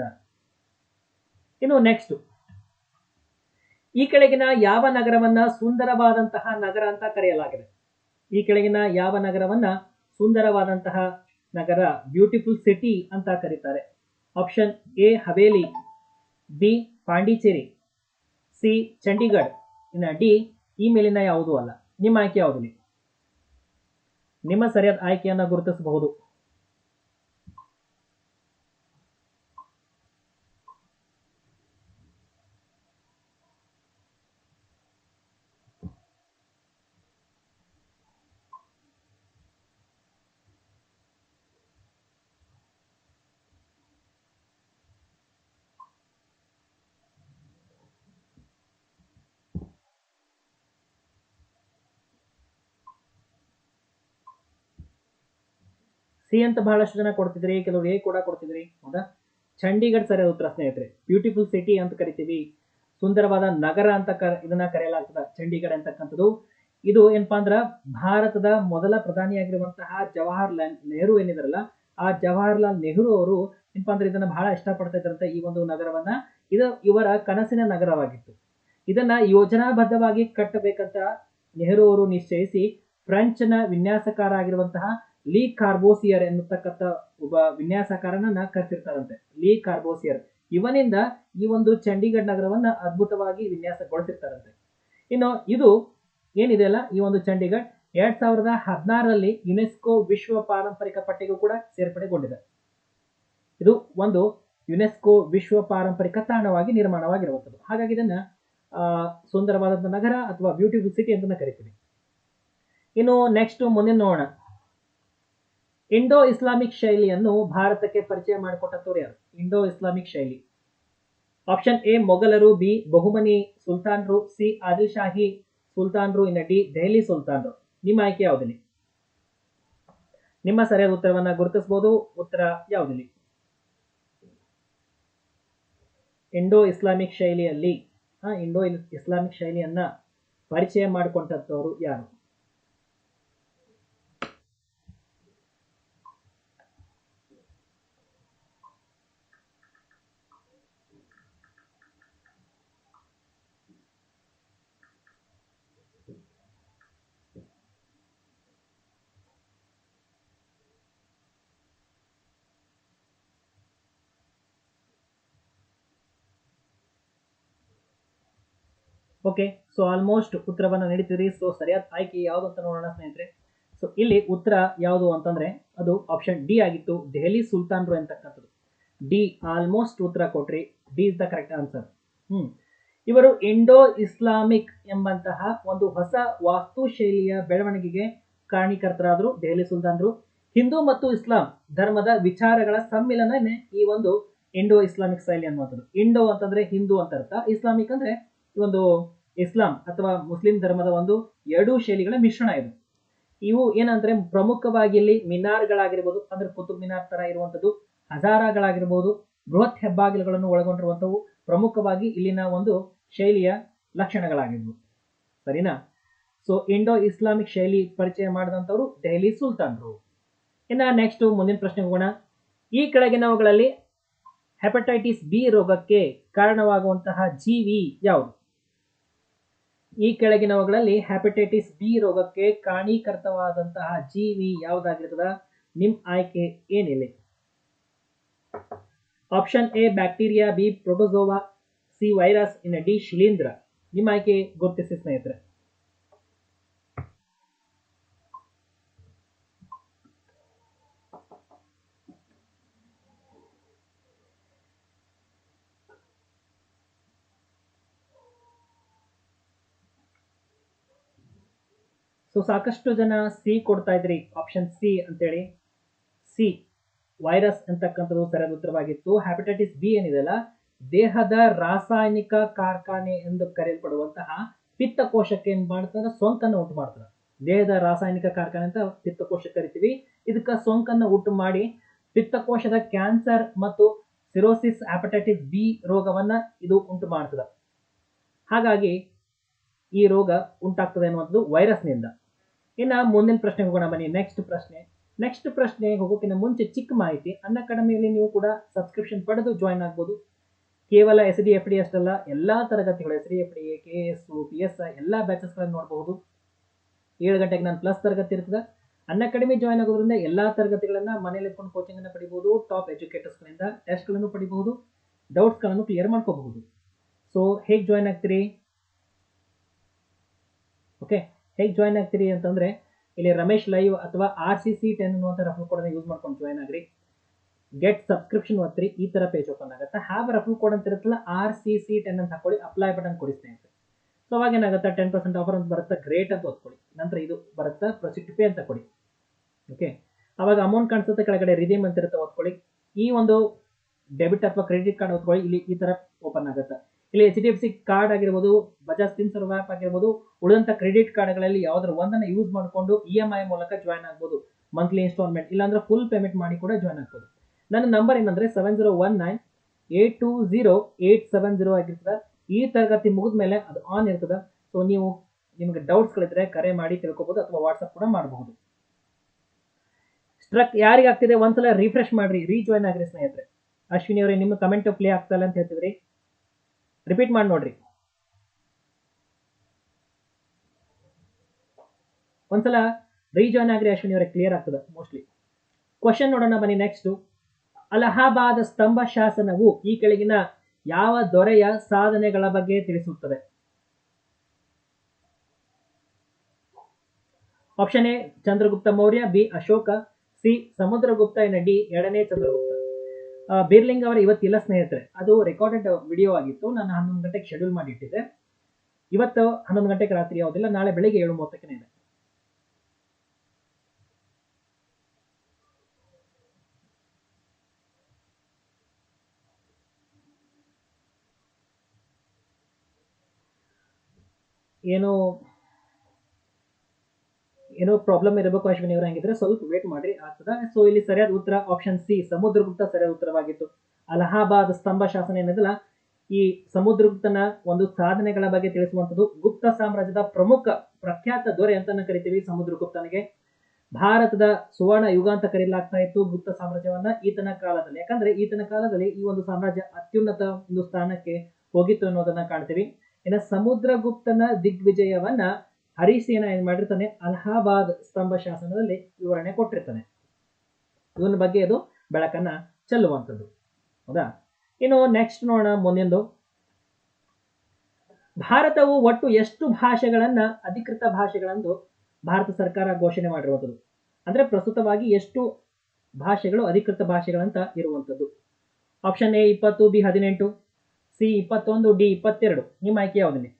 ಇನ್ನು ನೆಕ್ಸ್ಟ್ ಈ ಕೆಳಗಿನ ಯಾವ ನಗರವನ್ನ ಸುಂದರವಾದಂತಹ ನಗರ ಅಂತ ಕರೆಯಲಾಗಿದೆ. ಈ ಕೆಳಗಿನ ಯಾವ ನಗರವನ್ನ ಸುಂದರವಾದಂತಹ ನಗರ ಬ್ಯೂಟಿಫುಲ್ ಸಿಟಿ ಅಂತ ಕರೀತಾರೆ. Option A Haveli B Pondicherry C Chandigarh ಇನ್ನ ಡಿ ಈ ಮೇಲಿನ ಯಾವುದೂ ಅಲ್ಲ. ನಿಮ್ಮ ಆಯ್ಕೆ ಯಾವುದಿಲ್ಲ ನಿಮ್ಮ ಸರಿಯಾದ ಆಯ್ಕೆಯನ್ನು ಗುರುತಿಸಬಹುದು. ಸಿ ಅಂತ ಬಹಳಷ್ಟು ಜನ ಕೊಡ್ತಿದ್ರಿ, ಕೆಲವರು ಎ ಕೂಡ ಕೊಡ್ತಿದ್ರಿ, ಹೌದಾ? ಚಂಡೀಗಢ ಸರಿಯಾದ ಉತ್ತರ ಸ್ನೇಹಿತರೆ. ಬ್ಯೂಟಿಫುಲ್ ಸಿಟಿ ಅಂತ ಕರಿತೀವಿ. ಸುಂದರವಾದ ನಗರ ಅಂತ ಕ, ಇದನ್ನ ಕರೆಯಲಾಗ್ತದ ಚಂಡೀಗಢ ಅಂತಕ್ಕಂಥದ್ದು. ಇದು ಏನಪ್ಪಾ ಅಂದ್ರ ಭಾರತದ ಮೊದಲ ಪ್ರಧಾನಿಯಾಗಿರುವಂತಹ ಜವಾಹರ್ಲಾಲ್ ನೆಹರು ಏನಿದಾರಲ್ಲ, ಆ ಜವಾಹರ್ಲಾಲ್ ನೆಹರು ಅವರು ಏನಪ್ಪಾ ಅಂದ್ರೆ ಇದನ್ನ ಬಹಳ ಇಷ್ಟಪಡ್ತಾ ಇದ್ರಂತ ಈ ಒಂದು ನಗರವನ್ನ. ಇದು ಇವರ ಕನಸಿನ ನಗರವಾಗಿತ್ತು. ಇದನ್ನ ಯೋಜನಾಬದ್ಧವಾಗಿ ಕಟ್ಟಬೇಕಂತ ನೆಹರು ಅವರು ನಿಶ್ಚಯಿಸಿ, ಫ್ರೆಂಚ್ನ ವಿನ್ಯಾಸಕಾರ ಆಗಿರುವಂತಹ ಲೀ ಕಾರ್ಬೋಸಿಯರ್ ಎನ್ನುತ್ತಕ್ಕಂಥ ಒಬ್ಬ ವಿನ್ಯಾಸಕಾರನನ್ನ ಕರೆಸಿರ್ತಾರಂತೆ. ಲೀ ಕಾರ್ಬೋಸಿಯರ್ ಇವನಿಂದ ಈ ಒಂದು ಚಂಡೀಗಢ ನಗರವನ್ನ ಅದ್ಭುತವಾಗಿ ವಿನ್ಯಾಸಗೊಳಿಸಿರ್ತಾರಂತೆ. ಇನ್ನು ಇದು ಏನಿದೆಯಲ್ಲ ಈ ಒಂದು ಚಂಡೀಗಢ? ಎರಡ್ ಸಾವಿರದ ಹದಿನಾರರಲ್ಲಿ ಯುನೆಸ್ಕೋ ವಿಶ್ವ ಪಾರಂಪರಿಕ ಪಟ್ಟಿಗೂ ಕೂಡ ಸೇರ್ಪಡೆಗೊಂಡಿದೆ. ಇದು ಒಂದು ಯುನೆಸ್ಕೋ ವಿಶ್ವ ಪಾರಂಪರಿಕ ತಾಣವಾಗಿ ನಿರ್ಮಾಣವಾಗಿರುವಂಥದ್ದು. ಹಾಗಾಗಿ ಇದನ್ನ ಸುಂದರವಾದಂಥ ನಗರ ಅಥವಾ ಬ್ಯೂಟಿಫುಲ್ ಸಿಟಿ ಅಂತ ಕರಿತೀವಿ. ಇನ್ನು ನೆಕ್ಸ್ಟ್ ಮುಂದಿನ ನೋಡೋಣ. ಇಂಡೋ ಇಸ್ಲಾಮಿಕ್ ಶೈಲಿಯನ್ನು ಭಾರತಕ್ಕೆ ಪರಿಚಯ ಮಾಡಿಕೊಟ್ಟವರು ಯಾರು? ಇಂಡೋ ಇಸ್ಲಾಮಿಕ್ ಶೈಲಿ. ಆಪ್ಷನ್ ಎ, ಮೊಘಲರು, ಬಿ, ಬಹುಮನಿ ಸುಲ್ತಾನ್ರು, ಸಿ ಆದಿಲ್ ಶಾಹಿ ಸುಲ್ತಾನ್ರು, ಇನ್ನ ಡಿ, ದೆಹಲಿ ಸುಲ್ತಾನ್ರು. ನಿಮ್ಮ ಆಯ್ಕೆ ಯಾವುದಿಲ್ಲ? ನಿಮ್ಮ ಸರಿಯಾದ ಉತ್ತರವನ್ನ ಗುರುತಿಸಬಹುದು ಉತ್ತರ ಯಾವುದಿಲ್ಲ? ಇಂಡೋ ಇಸ್ಲಾಮಿಕ್ ಶೈಲಿಯಲ್ಲಿ ಇಂಡೋ ಇಸ್ಲಾಮಿಕ್ ಶೈಲಿಯನ್ನ ಪರಿಚಯ ಮಾಡಿಕೊಂಡಂಥವ್ರು ಯಾರು? ಓಕೆ ಸೊ ಆಲ್ಮೋಸ್ಟ್ ಉತ್ತರವನ್ನು ನೀಡುತ್ತೀರಿ ಸೊ ಸರಿಯಾದ ಆಯ್ಕೆ ಯಾವುದು ಅಂತ ನೋಡೋಣ ಸ್ನೇಹಿತರೆ. ಸೊ ಇಲ್ಲಿ ಉತ್ತರ ಯಾವುದು ಅಂತಂದ್ರೆ, ಅದು ಆಪ್ಷನ್ ಡಿ ಆಗಿತ್ತು. ದೆಹಲಿ ಸುಲ್ತಾನ್ರು ಅಂತಕ್ಕಂಥದ್ದು ಡಿ ಆಲ್ಮೋಸ್ಟ್ ಉತ್ತರ ಕೊಟ್ರಿ. D is the correct answer hmm. ಇವರು ಇಂಡೋ ಇಸ್ಲಾಮಿಕ್ ಎಂಬಂತಹ ಒಂದು ಹೊಸ ವಾಸ್ತುಶೈಲಿಯ ಬೆಳವಣಿಗೆಗೆ ಕಾರಣೀಕರ್ತರಾದರು ದೆಹಲಿ ಸುಲ್ತಾನ್ರು. ಹಿಂದೂ ಮತ್ತು ಇಸ್ಲಾಂ ಧರ್ಮದ ವಿಚಾರಗಳ ಸಮ್ಮಿಲನೇ ಈ ಒಂದು ಇಂಡೋ ಇಸ್ಲಾಮಿಕ್ ಶೈಲಿ ಅನ್ನುವಂಥದ್ದು. ಇಂಡೋ ಅಂತಂದ್ರೆ ಹಿಂದೂ ಅಂತ ಅರ್ಥ. ಇಸ್ಲಾಮಿಕ್ ಅಂದ್ರೆ ಒಂದು ಇಸ್ಲಾಂ ಅಥವಾ ಮುಸ್ಲಿಂ ಧರ್ಮದ ಒಂದು ಎರಡೂ ಶೈಲಿಗಳ ಮಿಶ್ರಣ ಇದು. ಇವು ಏನಂದ್ರೆ ಪ್ರಮುಖವಾಗಿ ಇಲ್ಲಿ ಮಿನಾರ್ಗಳಾಗಿರ್ಬೋದು, ಅಂದ್ರೆ ಕುತುಬ್ ಮಿನಾರ್ ತರ ಇರುವಂತದ್ದು ಹಜಾರಾಗಳಾಗಿರ್ಬೋದು, ಬೃಹತ್ ಹೆಬ್ಬಾಗಿಲುಗಳನ್ನು ಒಳಗೊಂಡಿರುವಂತವು ಪ್ರಮುಖವಾಗಿ ಇಲ್ಲಿನ ಒಂದು ಶೈಲಿಯ ಲಕ್ಷಣಗಳಾಗಿರ್ಬೋದು ಸರಿನಾ? ಸೊ ಇಂಡೋ ಇಸ್ಲಾಮಿಕ್ ಶೈಲಿ ಪರಿಚಯ ಮಾಡಿದಂಥವ್ರು ದೆಹಲಿ ಸುಲ್ತಾನ್ರು. ಇನ್ನ ನೆಕ್ಸ್ಟ್ ಮುಂದಿನ ಪ್ರಶ್ನೆ ಹೋಗೋಣ. ಈ ಕೆಳಗಿನವುಗಳಲ್ಲಿ ಹೆಪಟೈಟಿಸ್ ಬಿ ರೋಗಕ್ಕೆ ಕಾರಣವಾಗುವಂತಹ ಜೀವಿ ಯಾವುದು? ಈ ಕೆಳಗಿನವುಗಳಲ್ಲಿ ಹೆಪಟೈಟಿಸ್ ಬಿ ರೋಗಕ್ಕೆ ಕಾರಣೀಕರ್ತವಾದಂತಹ ಜೀವಿ ಯಾವುದಾಗಿರ್ತದ? ನಿಮ್ಮ ಆಯ್ಕೆ ಏನಿಲ್ಲ? Option A bacteria B protozoa C virus in D ಶಿಲೀಂಧ್ರ. ನಿಮ್ಮ ಆಯ್ಕೆ ಗುರುತಿಸಿ ಸ್ನೇಹಿತರೆ. ಸೊ ಸಾಕಷ್ಟು ಜನ ಸಿ ಕೊಡ್ತಾ ಇದ್ರಿ. ಆಪ್ಷನ್ ಸಿ ಅಂತೇಳಿ. ಸಿ ವೈರಸ್ ಅಂತಕ್ಕಂಥದ್ದು ಸರಿಯಾದ ಉತ್ತರವಾಗಿತ್ತು ಹ್ಯಾಪಟೈಟಿಸ್ ಬಿ ಏನಿದೆಯಲ್ಲ, ದೇಹದ ರಾಸಾಯನಿಕ ಕಾರ್ಖಾನೆ ಎಂದು ಕರೆಯಲ್ಪಡುವಂತಹ ಪಿತ್ತಕೋಶಕ್ಕೆ ಏನ್ ಮಾಡ್ತಂದ್ರೆ ಸೋಂಕನ್ನು ಉಂಟು ಮಾಡ್ತಾರೆ. ದೇಹದ ರಾಸಾಯನಿಕ ಕಾರ್ಖಾನೆ ಅಂತ ಪಿತ್ತಕೋಶ ಕರಿತೀವಿ. ಇದಕ್ಕೆ ಸೋಂಕನ್ನು ಉಂಟು ಮಾಡಿ ಪಿತ್ತಕೋಶದ ಕ್ಯಾನ್ಸರ್ ಮತ್ತು ಸಿರೋಸಿಸ್ ಹ್ಯಾಪಟೈಟಿಸ್ ಬಿ ರೋಗವನ್ನ ಇದು ಉಂಟು ಮಾಡ್ತದೆ. ಹಾಗಾಗಿ ಈ ರೋಗ ಉಂಟಾಗ್ತದೆ ಅನ್ನುವಂಥದ್ದು ವೈರಸ್ನಿಂದ ಇನ್ನ ಮುಂದಿನ ಪ್ರಶ್ನೆ ಹೋಗೋಣ ಬನ್ನಿ. ನೆಕ್ಸ್ಟ್ ಪ್ರಶ್ನೆ. ನೆಕ್ಸ್ಟ್ ಪ್ರಶ್ನೆ ಹೋಗೋಕ್ಕಿಂತ ಮುಂಚೆ ಚಿಕ್ಕ ಮಾಹಿತಿ. ಅನ್ನ ಅಕಾಡೆಮಿಯಲ್ಲಿ ನೀವು ಕೂಡ ಸಬ್ಸ್ಕ್ರಿಪ್ಷನ್ ಪಡೆದು ಜಾಯ್ನ್ ಆಗ್ಬೋದು. ಕೇವಲ ಎಸ್ ಡಿ ಎಫ್ ಡಿ ಅಷ್ಟಲ್ಲ, ಎಲ್ಲ ತರಗತಿಗಳು S D F D K S P S ಎಲ್ಲ ಬ್ಯಾಚಸ್ಗಳನ್ನು ನೋಡಬಹುದು. ಏಳು ಗಂಟೆಗೆ ನಾನು ಪ್ಲಸ್ ತರಗತಿ ಇರ್ತದೆ. ಅನ್ನ ಅಕಾಡೆಮಿ ಜಾಯ್ನ್ ಆಗೋದ್ರಿಂದ ಎಲ್ಲ ತರಗತಿಗಳನ್ನ ಮನೇಲಿ ಇಟ್ಕೊಂಡು ಕೋಚಿಂಗ್ ಅನ್ನ ಪಡಿಬಹುದು ಟಾಪ್ ಎಜುಕೇಟರ್ಸ್ಗಳಿಂದ ಟೆಸ್ಟ್ಗಳನ್ನು ಪಡಿಬಹುದು ಡೌಟ್ಸ್ಗಳನ್ನು ಕ್ಲಿಯರ್ ಮಾಡ್ಕೋಬಹುದು. ಸೊ ಹೇಗೆ ಜಾಯ್ನ್ ಆಗ್ತೀರಿ? ಓಕೆ ಹೇಗೆ ಜಾಯ್ನ್ ಆಗ್ತೀರಿ ಅಂತಂದರೆ, ಇಲ್ಲಿ ರಮೇಶ್ ಲೈವ್ ಅಥವಾ ಆರ್ ಸಿ ಸಿ ಟೆನ್ ಅನ್ನುವಂಥ ರಫಲ್ ಕೋಡನ್ನು ಯೂಸ್ ಮಾಡ್ಕೊಂಡು ಜಾಯ್ನ್ ಆಗ್ರಿ. ಗೆಟ್ ಸಬ್ಸ್ಕ್ರಿಪ್ಷನ್ ಒತ್ತಿರಿ ಈ ಥರ ಪೇಜ್ ಓಪನ್ ಆಗುತ್ತೆ. ಹ್ಯಾವ್ ರಫಲ್ ಕೋಡ್ ಅಂತ ಇರುತ್ತಲ್ಲ ಆರ್ ಸಿ ಸಿ ಟೆನ್ ಅಂತ ಹಾಕೊಳ್ಳಿ ಅಪ್ಲೈ ಬಟನ್ ಕೊಡಿ ಸ್ನೇಹಿತರೆ ಸೊ ಅವಾಗ ಏನಾಗುತ್ತೆ ಟೆನ್ ಪರ್ಸೆಂಟ್ ಆಫರ್ ಅಂತ ಬರುತ್ತೆ ಗ್ರೇಟ್ ಅಂತ ಓದ್ಕೊಳ್ಳಿ. ನಂತರ ಇದು ಬರುತ್ತೆ ಪ್ರೊಸಿಕ್ಟ್ ಪೇ ಅಂತ ಕೊಡಿ. ಓಕೆ ಅವಾಗ ಅಮೌಂಟ್ ಕಾಣಿಸುತ್ತೆ, ಕೆಳಗಡೆ ರಿದೇಮ್ ಅಂತ ಇರುತ್ತೆ, ಓದ್ಕೊಳ್ಳಿ. ಈ ಒಂದು ಡೆಬಿಟ್ ಅಥವಾ ಕ್ರೆಡಿಟ್ ಕಾರ್ಡ್ ಓದ್ಕೊಳ್ಳಿ, ಇಲ್ಲಿ ಈ ಥರ ಓಪನ್ ಆಗುತ್ತೆ. ಇಲ್ಲಿ H D F C card ಆಗಿರ್ಬೋದು ಬಜಾಜ್ ಫಿನ್ಸರ್ ಆ್ಯಪ್ ಆಗಿರ್ಬೋದು ಉಳಿದಂಥ ಕ್ರೆಡಿಟ್ ಕಾರ್ಡ್ಗಳಲ್ಲಿ ಯಾವ್ದಾದ್ರು ಒಂದನ್ನ ಯೂಸ್ ಮಾಡಿಕೊಂಡು ಇ ಎಂ ಐ ಮೂಲಕ ಜಾಯ್ನ್ ಆಗ್ಬೋದು. ಮಂತ್ಲಿ ಇನ್ಸ್ಟಾಲ್ಮೆಂಟ್ ಇಲ್ಲಾಂದ್ರೆ ಫುಲ್ ಪೇಮೆಂಟ್ ಮಾಡಿ ಕೂಡ ಜಾಯ್ನ್ ಆಗ್ಬೋದು. ನನ್ನ ನಂಬರ್ ಏನಂದ್ರೆ seven zero one nine eight two zero eight seven zero ಆಗಿರ್ತದೆ. ಈ ತರಗತಿ ಮುಗಿದ ಮೇಲೆ ಅದು ಆನ್ ಇರ್ತದೆ. ಸೊ ನೀವು ನಿಮಗೆ ಡೌಟ್ಸ್ಗಳಿದ್ರೆ ಕರೆ ಮಾಡಿ ತಿಳ್ಕೊಬೋದು ಅಥವಾ ವಾಟ್ಸಪ್ ಕೂಡ ಮಾಡಬಹುದು ಸ್ಟ್ರಕ್ ಯಾರಿಗೆ ಆಗ್ತಿದೆ ಒಂದ್ಸಲ ರಿಫ್ರೆಶ್ ಮಾಡ್ರಿ ರೀಜಾಯ್ನ್ ಆಗಿರಿ ಸ್ನೇಹಿತರೆ. ಅಶ್ವಿನಿ ಅವರೇ, ನಿಮ್ಮ ಕಮೆಂಟ್ ಪ್ಲೇ ಆಗ್ತಾ ಇಲ್ಲ ಅಂತ ಹೇಳ್ತಿದ್ರಿ. ರಿಪೀಟ್ ಮಾಡಿ ನೋಡ್ರಿ. ಒಂದ್ಸಲ ರೀಜಾಯ್ನ್ ಆಗ್ರಿ ಅಶ್ವಿನಿ ಅವರೇ ಕ್ಲಿಯರ್ ಆಗ್ತದೆ ಮೋಸ್ಟ್ಲಿ ಕ್ವಶನ್ ನೋಡೋಣ ಬನ್ನಿ ನೆಕ್ಸ್ಟ್ ಅಲಹಾಬಾದ್ ಸ್ತಂಭ ಶಾಸನವು ಈ ಕೆಳಗಿನ ಯಾವ ದೊರೆಯ ಸಾಧನೆಗಳ ಬಗ್ಗೆ ತಿಳಿಸುತ್ತದೆ? Option A Chandragupta Maurya B Ashoka C Samudragupta ಎನ್ನ ಡಿ ಎರಡನೇ ಚಂದ್ರಗುಪ್ತ. ಬೀರ್ಲಿಂಗ್ ಅವರ ಇವತ್ತಿಲ್ಲ ಸ್ನೇಹಿತರೆ. ಅದು ರೆಕಾರ್ಡೆಡ್ ವಿಡಿಯೋ ಆಗಿತ್ತು. ನಾನು ಹನ್ನೊಂದು ಗಂಟೆಗೆ ಶೆಡ್ಯೂಲ್ ಮಾಡಿ ಇಟ್ಟಿದ್ದೆ ಇವತ್ತು ಹನ್ನೊಂದು ಗಂಟೆಗೆ ರಾತ್ರಿ ಯಾವುದಿಲ್ಲ, ನಾಳೆ ಬೆಳಿಗ್ಗೆ ಏಳು ಮೂವತ್ತಕ್ಕೆ ಇದೆ. ಏನೋ ಏನೋ ಪ್ರಾಬ್ಲಮ್ ಇರಬೇಕು ಅಶ್ವಿನಿ ಹಂಗಿದ್ರೆ ಸ್ವಲ್ಪ ವೇಟ್ ಮಾಡ್ರಿ ಆಗ್ತದ. ಸೊ ಇಲ್ಲಿ ಸರಿಯಾದ ಉತ್ತರ ಆಪ್ಷನ್ ಸಿ ಸಮುದ್ರಗುಪ್ತ ಸರಿಯಾದ ಉತ್ತರವಾಗಿತ್ತು. ಅಲಹಾಬಾದ್ ಸ್ತಂಭ ಶಾಸನ ಏನದಲ್ಲ ಈ ಸಮುದ್ರಗುಪ್ತನ ಒಂದು ಸಾಧನೆಗಳ ಬಗ್ಗೆ ತಿಳಿಸುವಂಥದ್ದು ಗುಪ್ತ ಸಾಮ್ರಾಜ್ಯದ ಪ್ರಮುಖ ಪ್ರಖ್ಯಾತ ದೊರೆ ಅಂತಾನೆ ಕರಿತೀವಿ ಸಮುದ್ರಗುಪ್ತನಿಗೆ. ಭಾರತದ ಸುವರ್ಣ ಯುಗ ಅಂತ ಕರೆಯಲಾಗ್ತಾ ಇತ್ತು ಗುಪ್ತ ಸಾಮ್ರಾಜ್ಯವನ್ನ ಈತನ ಕಾಲದಲ್ಲಿ. ಯಾಕಂದ್ರೆ ಈತನ ಕಾಲದಲ್ಲಿ ಈ ಒಂದು ಸಾಮ್ರಾಜ್ಯ ಅತ್ಯುನ್ನತ ಒಂದು ಸ್ಥಾನಕ್ಕೆ ಹೋಗಿತ್ತು ಅನ್ನೋದನ್ನ ಕಾಣ್ತೀವಿ. ಇನ್ನು ಸಮುದ್ರಗುಪ್ತನ ದಿಗ್ವಿಜಯವನ್ನ ಹರಿಸೇನ ಏನ್ ಮಾಡಿರ್ತಾನೆ, ಅಲಹಾಬಾದ್ ಸ್ತಂಭ ಶಾಸನದಲ್ಲಿ ವಿವರಣೆ ಕೊಟ್ಟಿರ್ತಾನೆ. ಇವನ ಬಗ್ಗೆ ಅದು ಬೆಳಕನ್ನ ಚೆಲ್ಲುವಂಥದ್ದು. ಹೌದಾ? ಇನ್ನು ನೆಕ್ಸ್ಟ್ ನೋಡೋಣ ಮುಂದಿಂದು. ಭಾರತವು ಒಟ್ಟು ಎಷ್ಟು ಭಾಷೆಗಳನ್ನ ಅಧಿಕೃತ ಭಾಷೆಗಳೆಂದು ಭಾರತ ಸರ್ಕಾರ ಘೋಷಣೆ ಮಾಡಿರುವಂಥದ್ದು? ಅಂದ್ರೆ ಪ್ರಸ್ತುತವಾಗಿ ಎಷ್ಟು ಭಾಷೆಗಳು ಅಧಿಕೃತ ಭಾಷೆಗಳಂತ ಇರುವಂಥದ್ದು? ಆಪ್ಷನ್ ಎ ಇಪ್ಪತ್ತು ಬಿ ಹದಿನೆಂಟು ಸಿ ಇಪ್ಪತ್ತೊಂದು ಡಿ ಇಪ್ಪತ್ತೆರಡು. ನಿಮ್ಮ ಆಯ್ಕೆ ಯಾವುದಿದೆ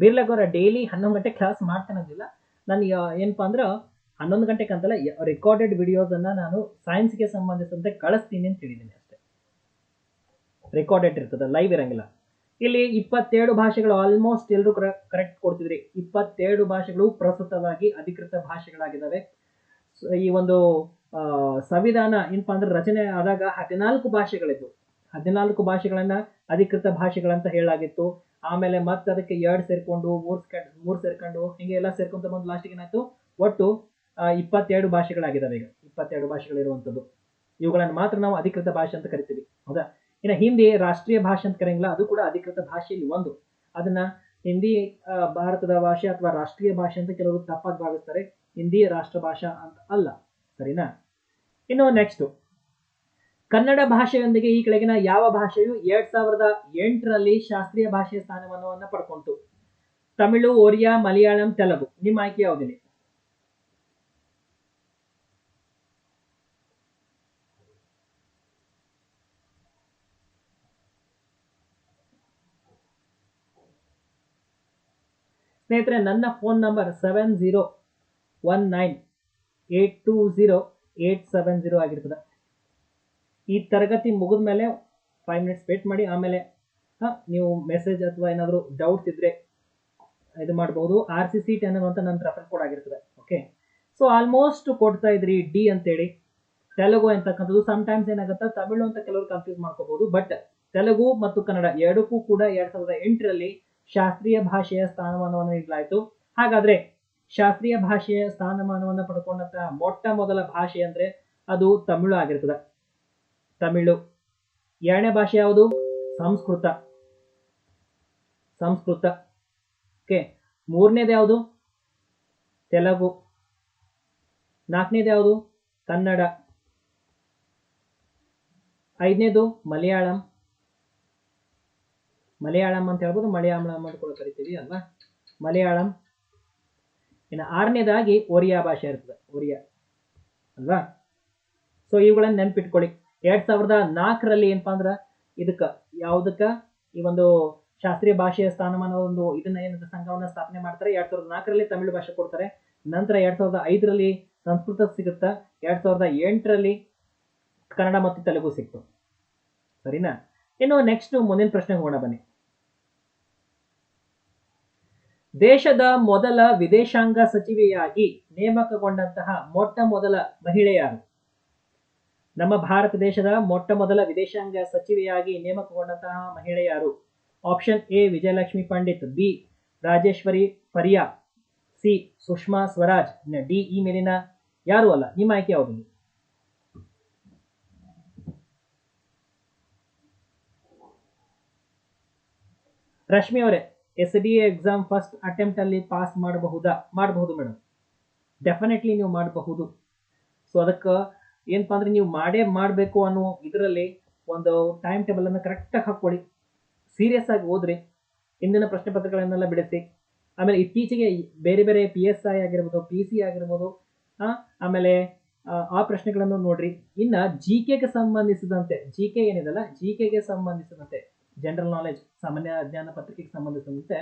ಬೀರ್ಲಗೌರ ಡೈಲಿ ಹನ್ನೊಂದು ಗಂಟೆ ಕ್ಲಾಸ್ ಮಾಡ್ತಾನಂದಿಲ್ಲ ನಾನು ಏನಪ್ಪ ಅಂದ್ರೆ ಹನ್ನೊಂದು ಗಂಟೆಗೆ ಅಂತಲ್ಲ ರೆಕಾರ್ಡೆಡ್ ವಿಡಿಯೋಸ್ ಅನ್ನ ನಾನು ಸೈನ್ಸ್ಗೆ ಸಂಬಂಧಿಸಿದಂತೆ ಕಳಿಸ್ತೀನಿ ಅಂತ ಹೇಳಿದ್ದೀನಿ ಅಷ್ಟೇ. ರೆಕಾರ್ಡೆಡ್ ಇರ್ತದೆ ಲೈವ್ ಇರಂಗಿಲ್ಲ. ಇಲ್ಲಿ ಇಪ್ಪತ್ತೇಳು ಭಾಷೆಗಳು ಆಲ್ಮೋಸ್ಟ್ ಎಲ್ಲರೂ ಕರೆಕ್ಟ್ ಕೊಡ್ತಿದ್ರಿ. ಇಪ್ಪತ್ತೇಳು ಭಾಷೆಗಳು ಪ್ರಸ್ತುತವಾಗಿ ಅಧಿಕೃತ ಭಾಷೆಗಳಾಗಿದ್ದಾವೆ ಈ ಒಂದು ಸಂವಿಧಾನ ಏನಪ್ಪಾ ಅಂದ್ರೆ ರಚನೆ ಆದಾಗ ಹದಿನಾಲ್ಕು ಭಾಷೆಗಳಿದ್ವು. ಹದಿನಾಲ್ಕು ಭಾಷೆಗಳನ್ನ ಅಧಿಕೃತ ಭಾಷೆಗಳಂತ ಹೇಳಲಾಗಿತ್ತು. ಆಮೇಲೆ ಮತ್ತೆ ಅದಕ್ಕೆ ಎರಡು ಸೇರ್ಕೊಂಡು, ಮೂರ್ ಮೂರ್ ಸೇರ್ಕೊಂಡು, ಹಿಂಗೆ ಎಲ್ಲ ಸೇರ್ಕೊಂತ ಬಂದು ಲಾಸ್ಟಿಗೆ ಏನಾಯ್ತು? ಒಟ್ಟು ಇಪ್ಪತ್ತೆರಡು ಭಾಷೆಗಳಾಗಿದ್ದಾವೆ ಈಗ. ಇಪ್ಪತ್ತೆರಡು ಭಾಷೆಗಳಿರುವಂಥದ್ದು. ಇವುಗಳನ್ನು ಮಾತ್ರ ನಾವು ಅಧಿಕೃತ ಭಾಷೆ ಅಂತ ಕರಿತೀವಿ. ಹೌದಾ? ಇನ್ನು ಹಿಂದಿ ರಾಷ್ಟ್ರೀಯ ಭಾಷೆ ಅಂತ ಕರೆಯಂಗಿಲ್ಲ, ಅದು ಕೂಡ ಅಧಿಕೃತ ಭಾಷೆಯಲ್ಲಿ ಒಂದು. ಅದನ್ನ ಹಿಂದಿ ಭಾರತದ ಭಾಷೆ ಅಥವಾ ರಾಷ್ಟ್ರೀಯ ಭಾಷೆ ಅಂತ ಕೆಲವರು ತಪ್ಪಾಗಿ ಭಾವಿಸ್ತಾರೆ. ಹಿಂದಿ ರಾಷ್ಟ್ರ ಭಾಷಾ ಅಂತ ಅಲ್ಲ. ಸರಿನಾ? ಇನ್ನು ನೆಕ್ಸ್ಟ್ ಕನ್ನಡ ಭಾಷೆಯೊಂದಿಗೆ ಈ ಕೆಳಗಿನ ಯಾವ ಭಾಷೆಯು ಎರಡ್ ಸಾವಿರದ ಎಂಟರಲ್ಲಿ ಶಾಸ್ತ್ರೀಯ ಭಾಷೆಯ ಸ್ಥಾನಮಾನವನ್ನು ಪಡ್ಕೊಂತು. ತಮಿಳು ಒರಿಯಾ ಮಲಯಾಳಂ, ತೆಲುಗು. ನಿಮ್ಮ ಆಯ್ಕೆ ಯಾವುದಿದೆ? ಸ್ನೇಹಿತರೆ, ನನ್ನ phone number seven zero one nine eight two zero eight seven zero ಆಗಿರ್ತದೆ. ಈ ತರಗತಿ ಮುಗಿದ ಮೇಲೆ ಫೈವ್ ಮಿನಿಟ್ಸ್ ವೇಟ್ ಮಾಡಿ, ಆಮೇಲೆ ನೀವು ಮೆಸೇಜ್ ಅಥವಾ ಏನಾದರೂ ಡೌಟ್ಸ್ ಇದ್ದರೆ ಇದು ಮಾಡ್ಬೋದು. ಆರ್ ಸಿ ಸಿ ಟೆನ್ ಅನ್ನುವಂಥ ನನ್ನ ರೆಫರ್ ಕೋಡ್ ಆಗಿರ್ತದೆ ಓಕೆ ಸೊ ಆಲ್ಮೋಸ್ಟ್ ಕೊಡ್ತಾ ಇದ್ರಿ ಡಿ ಅಂತೇಳಿ. ತೆಲುಗು ಅಂತಕ್ಕಂಥದ್ದು ಸಮ್ಟೈಮ್ಸ್ ಏನಾಗುತ್ತೆ, ತಮಿಳು ಅಂತ ಕೆಲವರು ಕನ್ಫ್ಯೂಸ್ ಮಾಡ್ಕೋಬಹುದು ಬಟ್ ತೆಲುಗು ಮತ್ತು ಕನ್ನಡ ಎರಡಕ್ಕೂ ಕೂಡ ಎರಡ್ ಸಾವಿರದ ಎಂಟರಲ್ಲಿ ಶಾಸ್ತ್ರೀಯ ಭಾಷೆಯ ಸ್ಥಾನಮಾನವನ್ನು ನೀಡಲಾಯಿತು. ಹಾಗಾದ್ರೆ, ಶಾಸ್ತ್ರೀಯ ಭಾಷೆಯ ಸ್ಥಾನಮಾನವನ್ನು ಪಡ್ಕೊಂಡಂತಹ ಮೊಟ್ಟ ಮೊದಲ ಭಾಷೆ ಅಂದ್ರೆ ಅದು ತಮಿಳು ಆಗಿರ್ತದೆ. ತಮಿಳು. ಎರಡನೇ ಭಾಷೆ ಯಾವುದು? ಸಂಸ್ಕೃತ. ಸಂಸ್ಕೃತ. ಓಕೆ ಮೂರನೇದು ಯಾವುದು? ತೆಲುಗು. ನಾಲ್ಕನೇದು ಯಾವುದು? ಕನ್ನಡ. ಐದನೇದು ಮಲಯಾಳಂ. ಮಲಯಾಳಂ ಅಂತ ಹೇಳ್ಬೋದು, ಮಲಯಾಳಂ ಅಂತ ಕೂಡ ಕರಿತೀವಿ ಅಲ್ವಾ? ಮಲಯಾಳಂ. ಇನ್ನು ಆರನೇದಾಗಿ ಒರಿಯಾ ಭಾಷೆ ಇರ್ತದೆ, ಒರಿಯಾ. ಅಲ್ವಾ? ಸೊ ಇವುಗಳನ್ನು ನೆನ್ಪಿಟ್ಕೊಳ್ಳಿ. ಎರಡ್ ಸಾವಿರದ ನಾಲ್ಕರಲ್ಲಿ ಏನಪ್ಪಾ ಅಂದ್ರ ಇದಕ್ಕ, ಯಾವುದಕ್ಕ? ಈ ಒಂದು ಶಾಸ್ತ್ರೀಯ ಭಾಷೆಯ ಸ್ಥಾನಮಾನ ಒಂದು ಇದನ್ನ ಏನಂತ ಸಂಘವನ್ನ ಸ್ಥಾಪನೆ ಮಾಡ್ತಾರೆ. ಎರಡ್ ಸಾವಿರದ ನಾಲ್ಕರಲ್ಲಿ ತಮಿಳು ಭಾಷೆ ಕೊಡ್ತಾರೆ. ನಂತರ ಎರಡ್ ಸಾವಿರದ ಐದರಲ್ಲಿ ಸಂಸ್ಕೃತ ಸಿಗುತ್ತಾ. ಎರಡ್ ಸಾವಿರದ ಎಂಟರಲ್ಲಿ ಕನ್ನಡ ಮತ್ತು ತೆಲುಗು ಸಿಕ್ತು. ಸರಿನಾ? ಇನ್ನು ನೆಕ್ಸ್ಟ್ ಮುಂದಿನ ಪ್ರಶ್ನೆ ಹೋಗೋಣ ಬನ್ನಿ. ದೇಶದ ಮೊದಲ ವಿದೇಶಾಂಗ ಸಚಿವೆಯಾಗಿ ನೇಮಕಗೊಂಡಂತಹ ಮೊಟ್ಟ ಮೊದಲ ಮಹಿಳೆ ಯಾರು? ನಮ್ಮ ಭಾರತ ದೇಶದ ಮೊಟ್ಟ ಮೊದಲ ವಿದೇಶಾಂಗ ಸಚಿವೆಯಾಗಿ ನೇಮಕಗೊಂಡಂತಹ ಮಹಿಳೆ ಯಾರು? Option A, Vijayalakshmi Pandit, B, Rajeshwari Faria C, Sushma Swaraj D, ಈ ಮೇಲಿನ ಯಾರು ಅಲ್ಲ. ನಿಮ್ಮ ಆಯ್ಕೆ ಯಾವುದು? ರಶ್ಮಿ ಅವರೇ, S D exam first attempt ಅಲ್ಲಿ ಪಾಸ್ ಮಾಡಬಹುದಾ? ಮಾಡಬಹುದು ಮೇಡಮ್. ಡೆಫಿನೆಟ್ಲಿ ನೀವು ಮಾಡಬಹುದು. ಸೊ, ಅದಕ್ಕೆ ಏನಪ್ಪಾ ಅಂದ್ರೆ ನೀವು ಮಾಡೇ ಮಾಡಬೇಕು ಅನ್ನೋ ಇದರಲ್ಲಿ ಒಂದು ಟೈಮ್ ಟೇಬಲ್ ಅನ್ನು ಕರೆಕ್ಟಾಗಿ ಹಾಕೊಳ್ಳಿ ಸೀರಿಯಸ್ ಆಗಿ ಓದ್ರಿ. ಇಂದಿನ ಪ್ರಶ್ನೆ ಪತ್ರಗಳನ್ನೆಲ್ಲ ಬಿಡಿಸಿ. ಆಮೇಲೆ ಇತ್ತೀಚೆಗೆ ಬೇರೆ ಬೇರೆ ಪಿ ಎಸ್ ಐ ಆಗಿರ್ಬೋದು ಪಿ ಸಿ ಆಗಿರ್ಬೋದು ಆಮೇಲೆ ಆ, ಆ ಪ್ರಶ್ನೆಗಳನ್ನು ನೋಡ್ರಿ. ಇನ್ನ ಜಿ ಕೆಗೆ ಸಂಬಂಧಿಸಿದಂತೆ ಜಿ ಕೆ ಏನಿದೆಲ್ಲ ಜಿ ಕೆಗೆ ಸಂಬಂಧಿಸಿದಂತೆ ಜನರಲ್ ನಾಲೆಜ್ ಸಾಮಾನ್ಯ ಜ್ಞಾನ ಪತ್ರಿಕೆಗೆ ಸಂಬಂಧಿಸಿದಂತೆ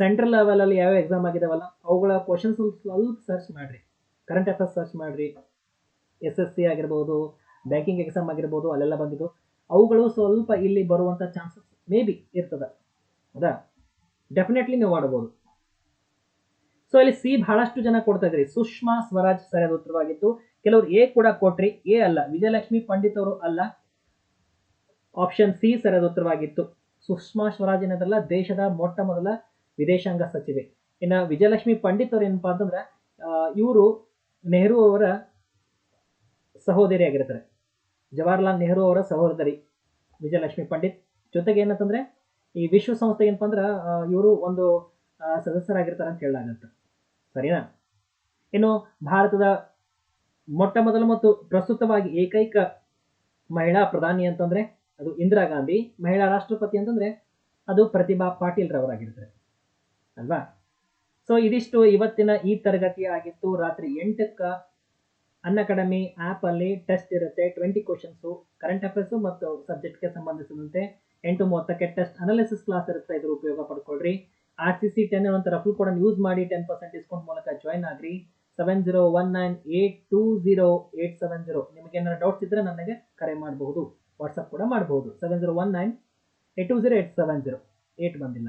ಸೆಂಟ್ರಲ್ ಲೆವೆಲಲ್ಲಿ ಯಾವ ಎಕ್ಸಾಮ್ ಆಗಿದಾವಲ್ಲ ಅವುಗಳ ಕ್ವಶನ್ಸ್ ಸ್ವಲ್ಪ ಸರ್ಚ್ ಮಾಡ್ರಿ. ಕರೆಂಟ್ ಅಫೇರ್ಸ್ ಸರ್ಚ್ ಮಾಡ್ರಿ ಎಸ್ ಎಸ್ ಸಿ ಆಗಿರ್ಬೋದು ಬ್ಯಾಂಕಿಂಗ್ ಎಕ್ಸಾಮ್ ಆಗಿರ್ಬೋದು, ಅಲ್ಲೆಲ್ಲ ಬಂದಿದ್ದು. ಅವುಗಳು ಸ್ವಲ್ಪ ಇಲ್ಲಿ ಬರುವಂತ ಚಾನ್ಸಸ್ ಮೇ ಬಿ ಇರ್ತದ. ಹೌದಾ? ಡೆಫಿನೆಟ್ಲಿ ನೀವು ಮಾಡಬಹುದು ಸೊ ಇಲ್ಲಿ ಸಿ ಬಹಳಷ್ಟು ಜನ ಕೊಡ್ತಾ ಇದ್ರಿ. ಸುಷ್ಮಾ ಸ್ವರಾಜ್ ಸರಿಯಾದ ಉತ್ತರವಾಗಿತ್ತು. ಕೆಲವರು ಎ ಕೂಡ ಕೊಟ್ರಿ. ಎ ಅಲ್ಲ. ವಿಜಯಲಕ್ಷ್ಮಿ ಪಂಡಿತ್ ಅವರು ಅಲ್ಲ. ಆಪ್ಷನ್ ಸಿ ಸರಿಯಾದ ಉತ್ತರವಾಗಿತ್ತು. ಸುಷ್ಮಾ ಸ್ವರಾಜ್ ಏನದಲ್ಲ ದೇಶದ ಮೊಟ್ಟ ಮೊದಲ ವಿದೇಶಾಂಗ ಸಚಿವೆ. ಇನ್ನು ವಿಜಯಲಕ್ಷ್ಮಿ ಪಂಡಿತ್ ಅವ್ರು ಏನಪ್ಪಾ ಅಂತಂದ್ರೆ ಇವರು ನೆಹರು ಅವರ ಸಹೋದರಿ ಆಗಿರ್ತಾರೆ ಜವಾಹರ್ಲಾಲ್ ನೆಹರು ಅವರ ಸಹೋದರಿ ವಿಜಯಲಕ್ಷ್ಮಿ ಪಂಡಿತ್. ಜೊತೆಗೆ ಏನಂತಂದ್ರೆ, ಈ ವಿಶ್ವಸಂಸ್ಥೆ ಏನಪ್ಪ ಅಂದ್ರೆ ಇವರು ಒಂದು ಸದಸ್ಯರಾಗಿರ್ತಾರೆ ಅಂತ ಹೇಳಲಾಗತ್ತೆ. ಸರಿನಾ? ಇನ್ನು ಭಾರತದ ಮೊಟ್ಟ ಮೊದಲು ಮತ್ತು ಪ್ರಸ್ತುತವಾಗಿ ಏಕೈಕ ಮಹಿಳಾ ಪ್ರಧಾನಿ ಅಂತಂದ್ರೆ ಅದು ಇಂದಿರಾ ಗಾಂಧಿ. ಮಹಿಳಾ ರಾಷ್ಟ್ರಪತಿ ಅಂತಂದ್ರೆ ಅದು ಪ್ರತಿಭಾ ಪಾಟೀಲ್ ರವರಾಗಿರ್ತಾರೆ ಅಲ್ವಾ? ಸೊ ಇದಿಷ್ಟು ಇವತ್ತಿನ ಈ ತರಗತಿ ಆಗಿತ್ತು. ರಾತ್ರಿ ಎಂಟಕ್ಕೆ ಅನ್ ಅಕಾಡೆಮಿ ಆ್ಯಪಲ್ಲಿ ಟೆಸ್ಟ್ ಇರುತ್ತೆ. ಟ್ವೆಂಟಿ ಕ್ವಶನ್ಸು ಕರೆಂಟ್ ಅಫೇರ್ಸು ಮತ್ತು ಸಬ್ಜೆಕ್ಟ್ಗೆ ಸಂಬಂಧಿಸಿದಂತೆ ಎಂಟು ಮೂವತ್ತಕ್ಕೆ ಟೆಸ್ಟ್ ಅನಾಲಿಸಿಸ್ ಕ್ಲಾಸ್ ಇರುತ್ತೆ. ಇದ್ರ ಉಪಯೋಗ ಪಡ್ಕೊಳ್ರಿ. ಆರ್ ಸಿ ಸಿ ಟೆನ್ ಅಂತ ರಫಲ್ ಕೂಡ ಯೂಸ್ ಮಾಡಿ ಟೆನ್ ಪರ್ಸೆಂಟ್ ಡಿಸ್ಕೌಂಟ್ ಮೂಲಕ ಜಾಯ್ನ್ ಆಗ್ರಿ. Seven zero one nine eight two zero eight seven zero ನಿಮಗೆ ಏನಾದ್ರು ಡೌಟ್ಸ್ ಇದ್ದರೆ ನನಗೆ ಕರೆ ಮಾಡಬಹುದು. ವಾಟ್ಸಪ್ ಕೂಡ ಮಾಡಬಹುದು. Seven zero one nine eight two zero eight seven zero eight ಬಂದಿಲ್ಲ.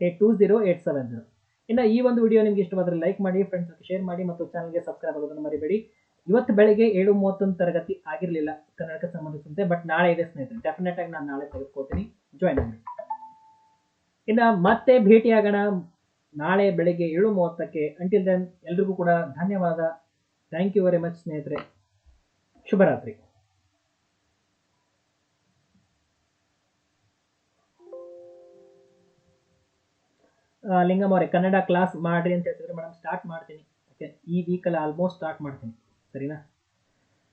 Eight two zero eight seven zero ಇನ್ನು ಈ ಒಂದು ವಿಡಿಯೋ ನಿಮ್ಗೆ ಇಷ್ಟವಾದರೆ ಲೈಕ್ ಮಾಡಿ ಫ್ರೆಂಡ್ಸ್ ಶೇರ್ ಮಾಡಿ ಮತ್ತು ಚಾನಲ್ಗೆ ಸಬ್ಸ್ಕ್ರೈಬ್ ಆಗೋದನ್ನು ಮರಿಬೇಡಿ. ಇವತ್ತು ಬೆಳಗ್ಗೆ ಏಳು ಮೂವತ್ತೊಂದು ತರಗತಿ ಆಗಿರಲಿಲ್ಲ ಕನ್ನಡಕ್ಕೆ ಸಂಬಂಧಿಸಿದಂತೆ ಬಟ್ ನಾಳೆ ಇದೆ ಸ್ನೇಹಿತರೆ. ಡೆಫಿನೆಟ್ ಆಗಿ ನಾನು ನಾಳೆ ತೆಗೆದುಕೊಳ್ತೀನಿ. ಜಾಯ್ನ್ ಆಗಿ. ಇನ್ನು ಮತ್ತೆ ಭೇಟಿಯಾಗೋಣ. ನಾಳೆ ಬೆಳಗ್ಗೆ ಏಳು ಮೂವತ್ತಕ್ಕೆ. ಅಂಟಿಲ್ ದೆನ್ ಎಲ್ರಿಗೂ ಕೂಡ ಧನ್ಯವಾದ. ಥ್ಯಾಂಕ್ ಯು ವೆರಿ ಮಚ್ ಸ್ನೇಹಿತರೆ. ಶುಭರಾತ್ರಿ. ಲಿಂಗಮ್ ಅವರೇ, ಕನ್ನಡ ಕ್ಲಾಸ್ ಮಾಡ್ರಿ ಅಂತ ಹೇಳ್ತಿದ್ರೆ. ಮೇಡಮ್ ಸ್ಟಾರ್ಟ್ ಮಾಡ್ತೀನಿ. ಓಕೆ ಈ ವೀಕಲ್ಲಿ ಆಲ್ಮೋಸ್ಟ್ ಸ್ಟಾರ್ಟ್ ಮಾಡ್ತೀನಿ. ಸರಿನಾ?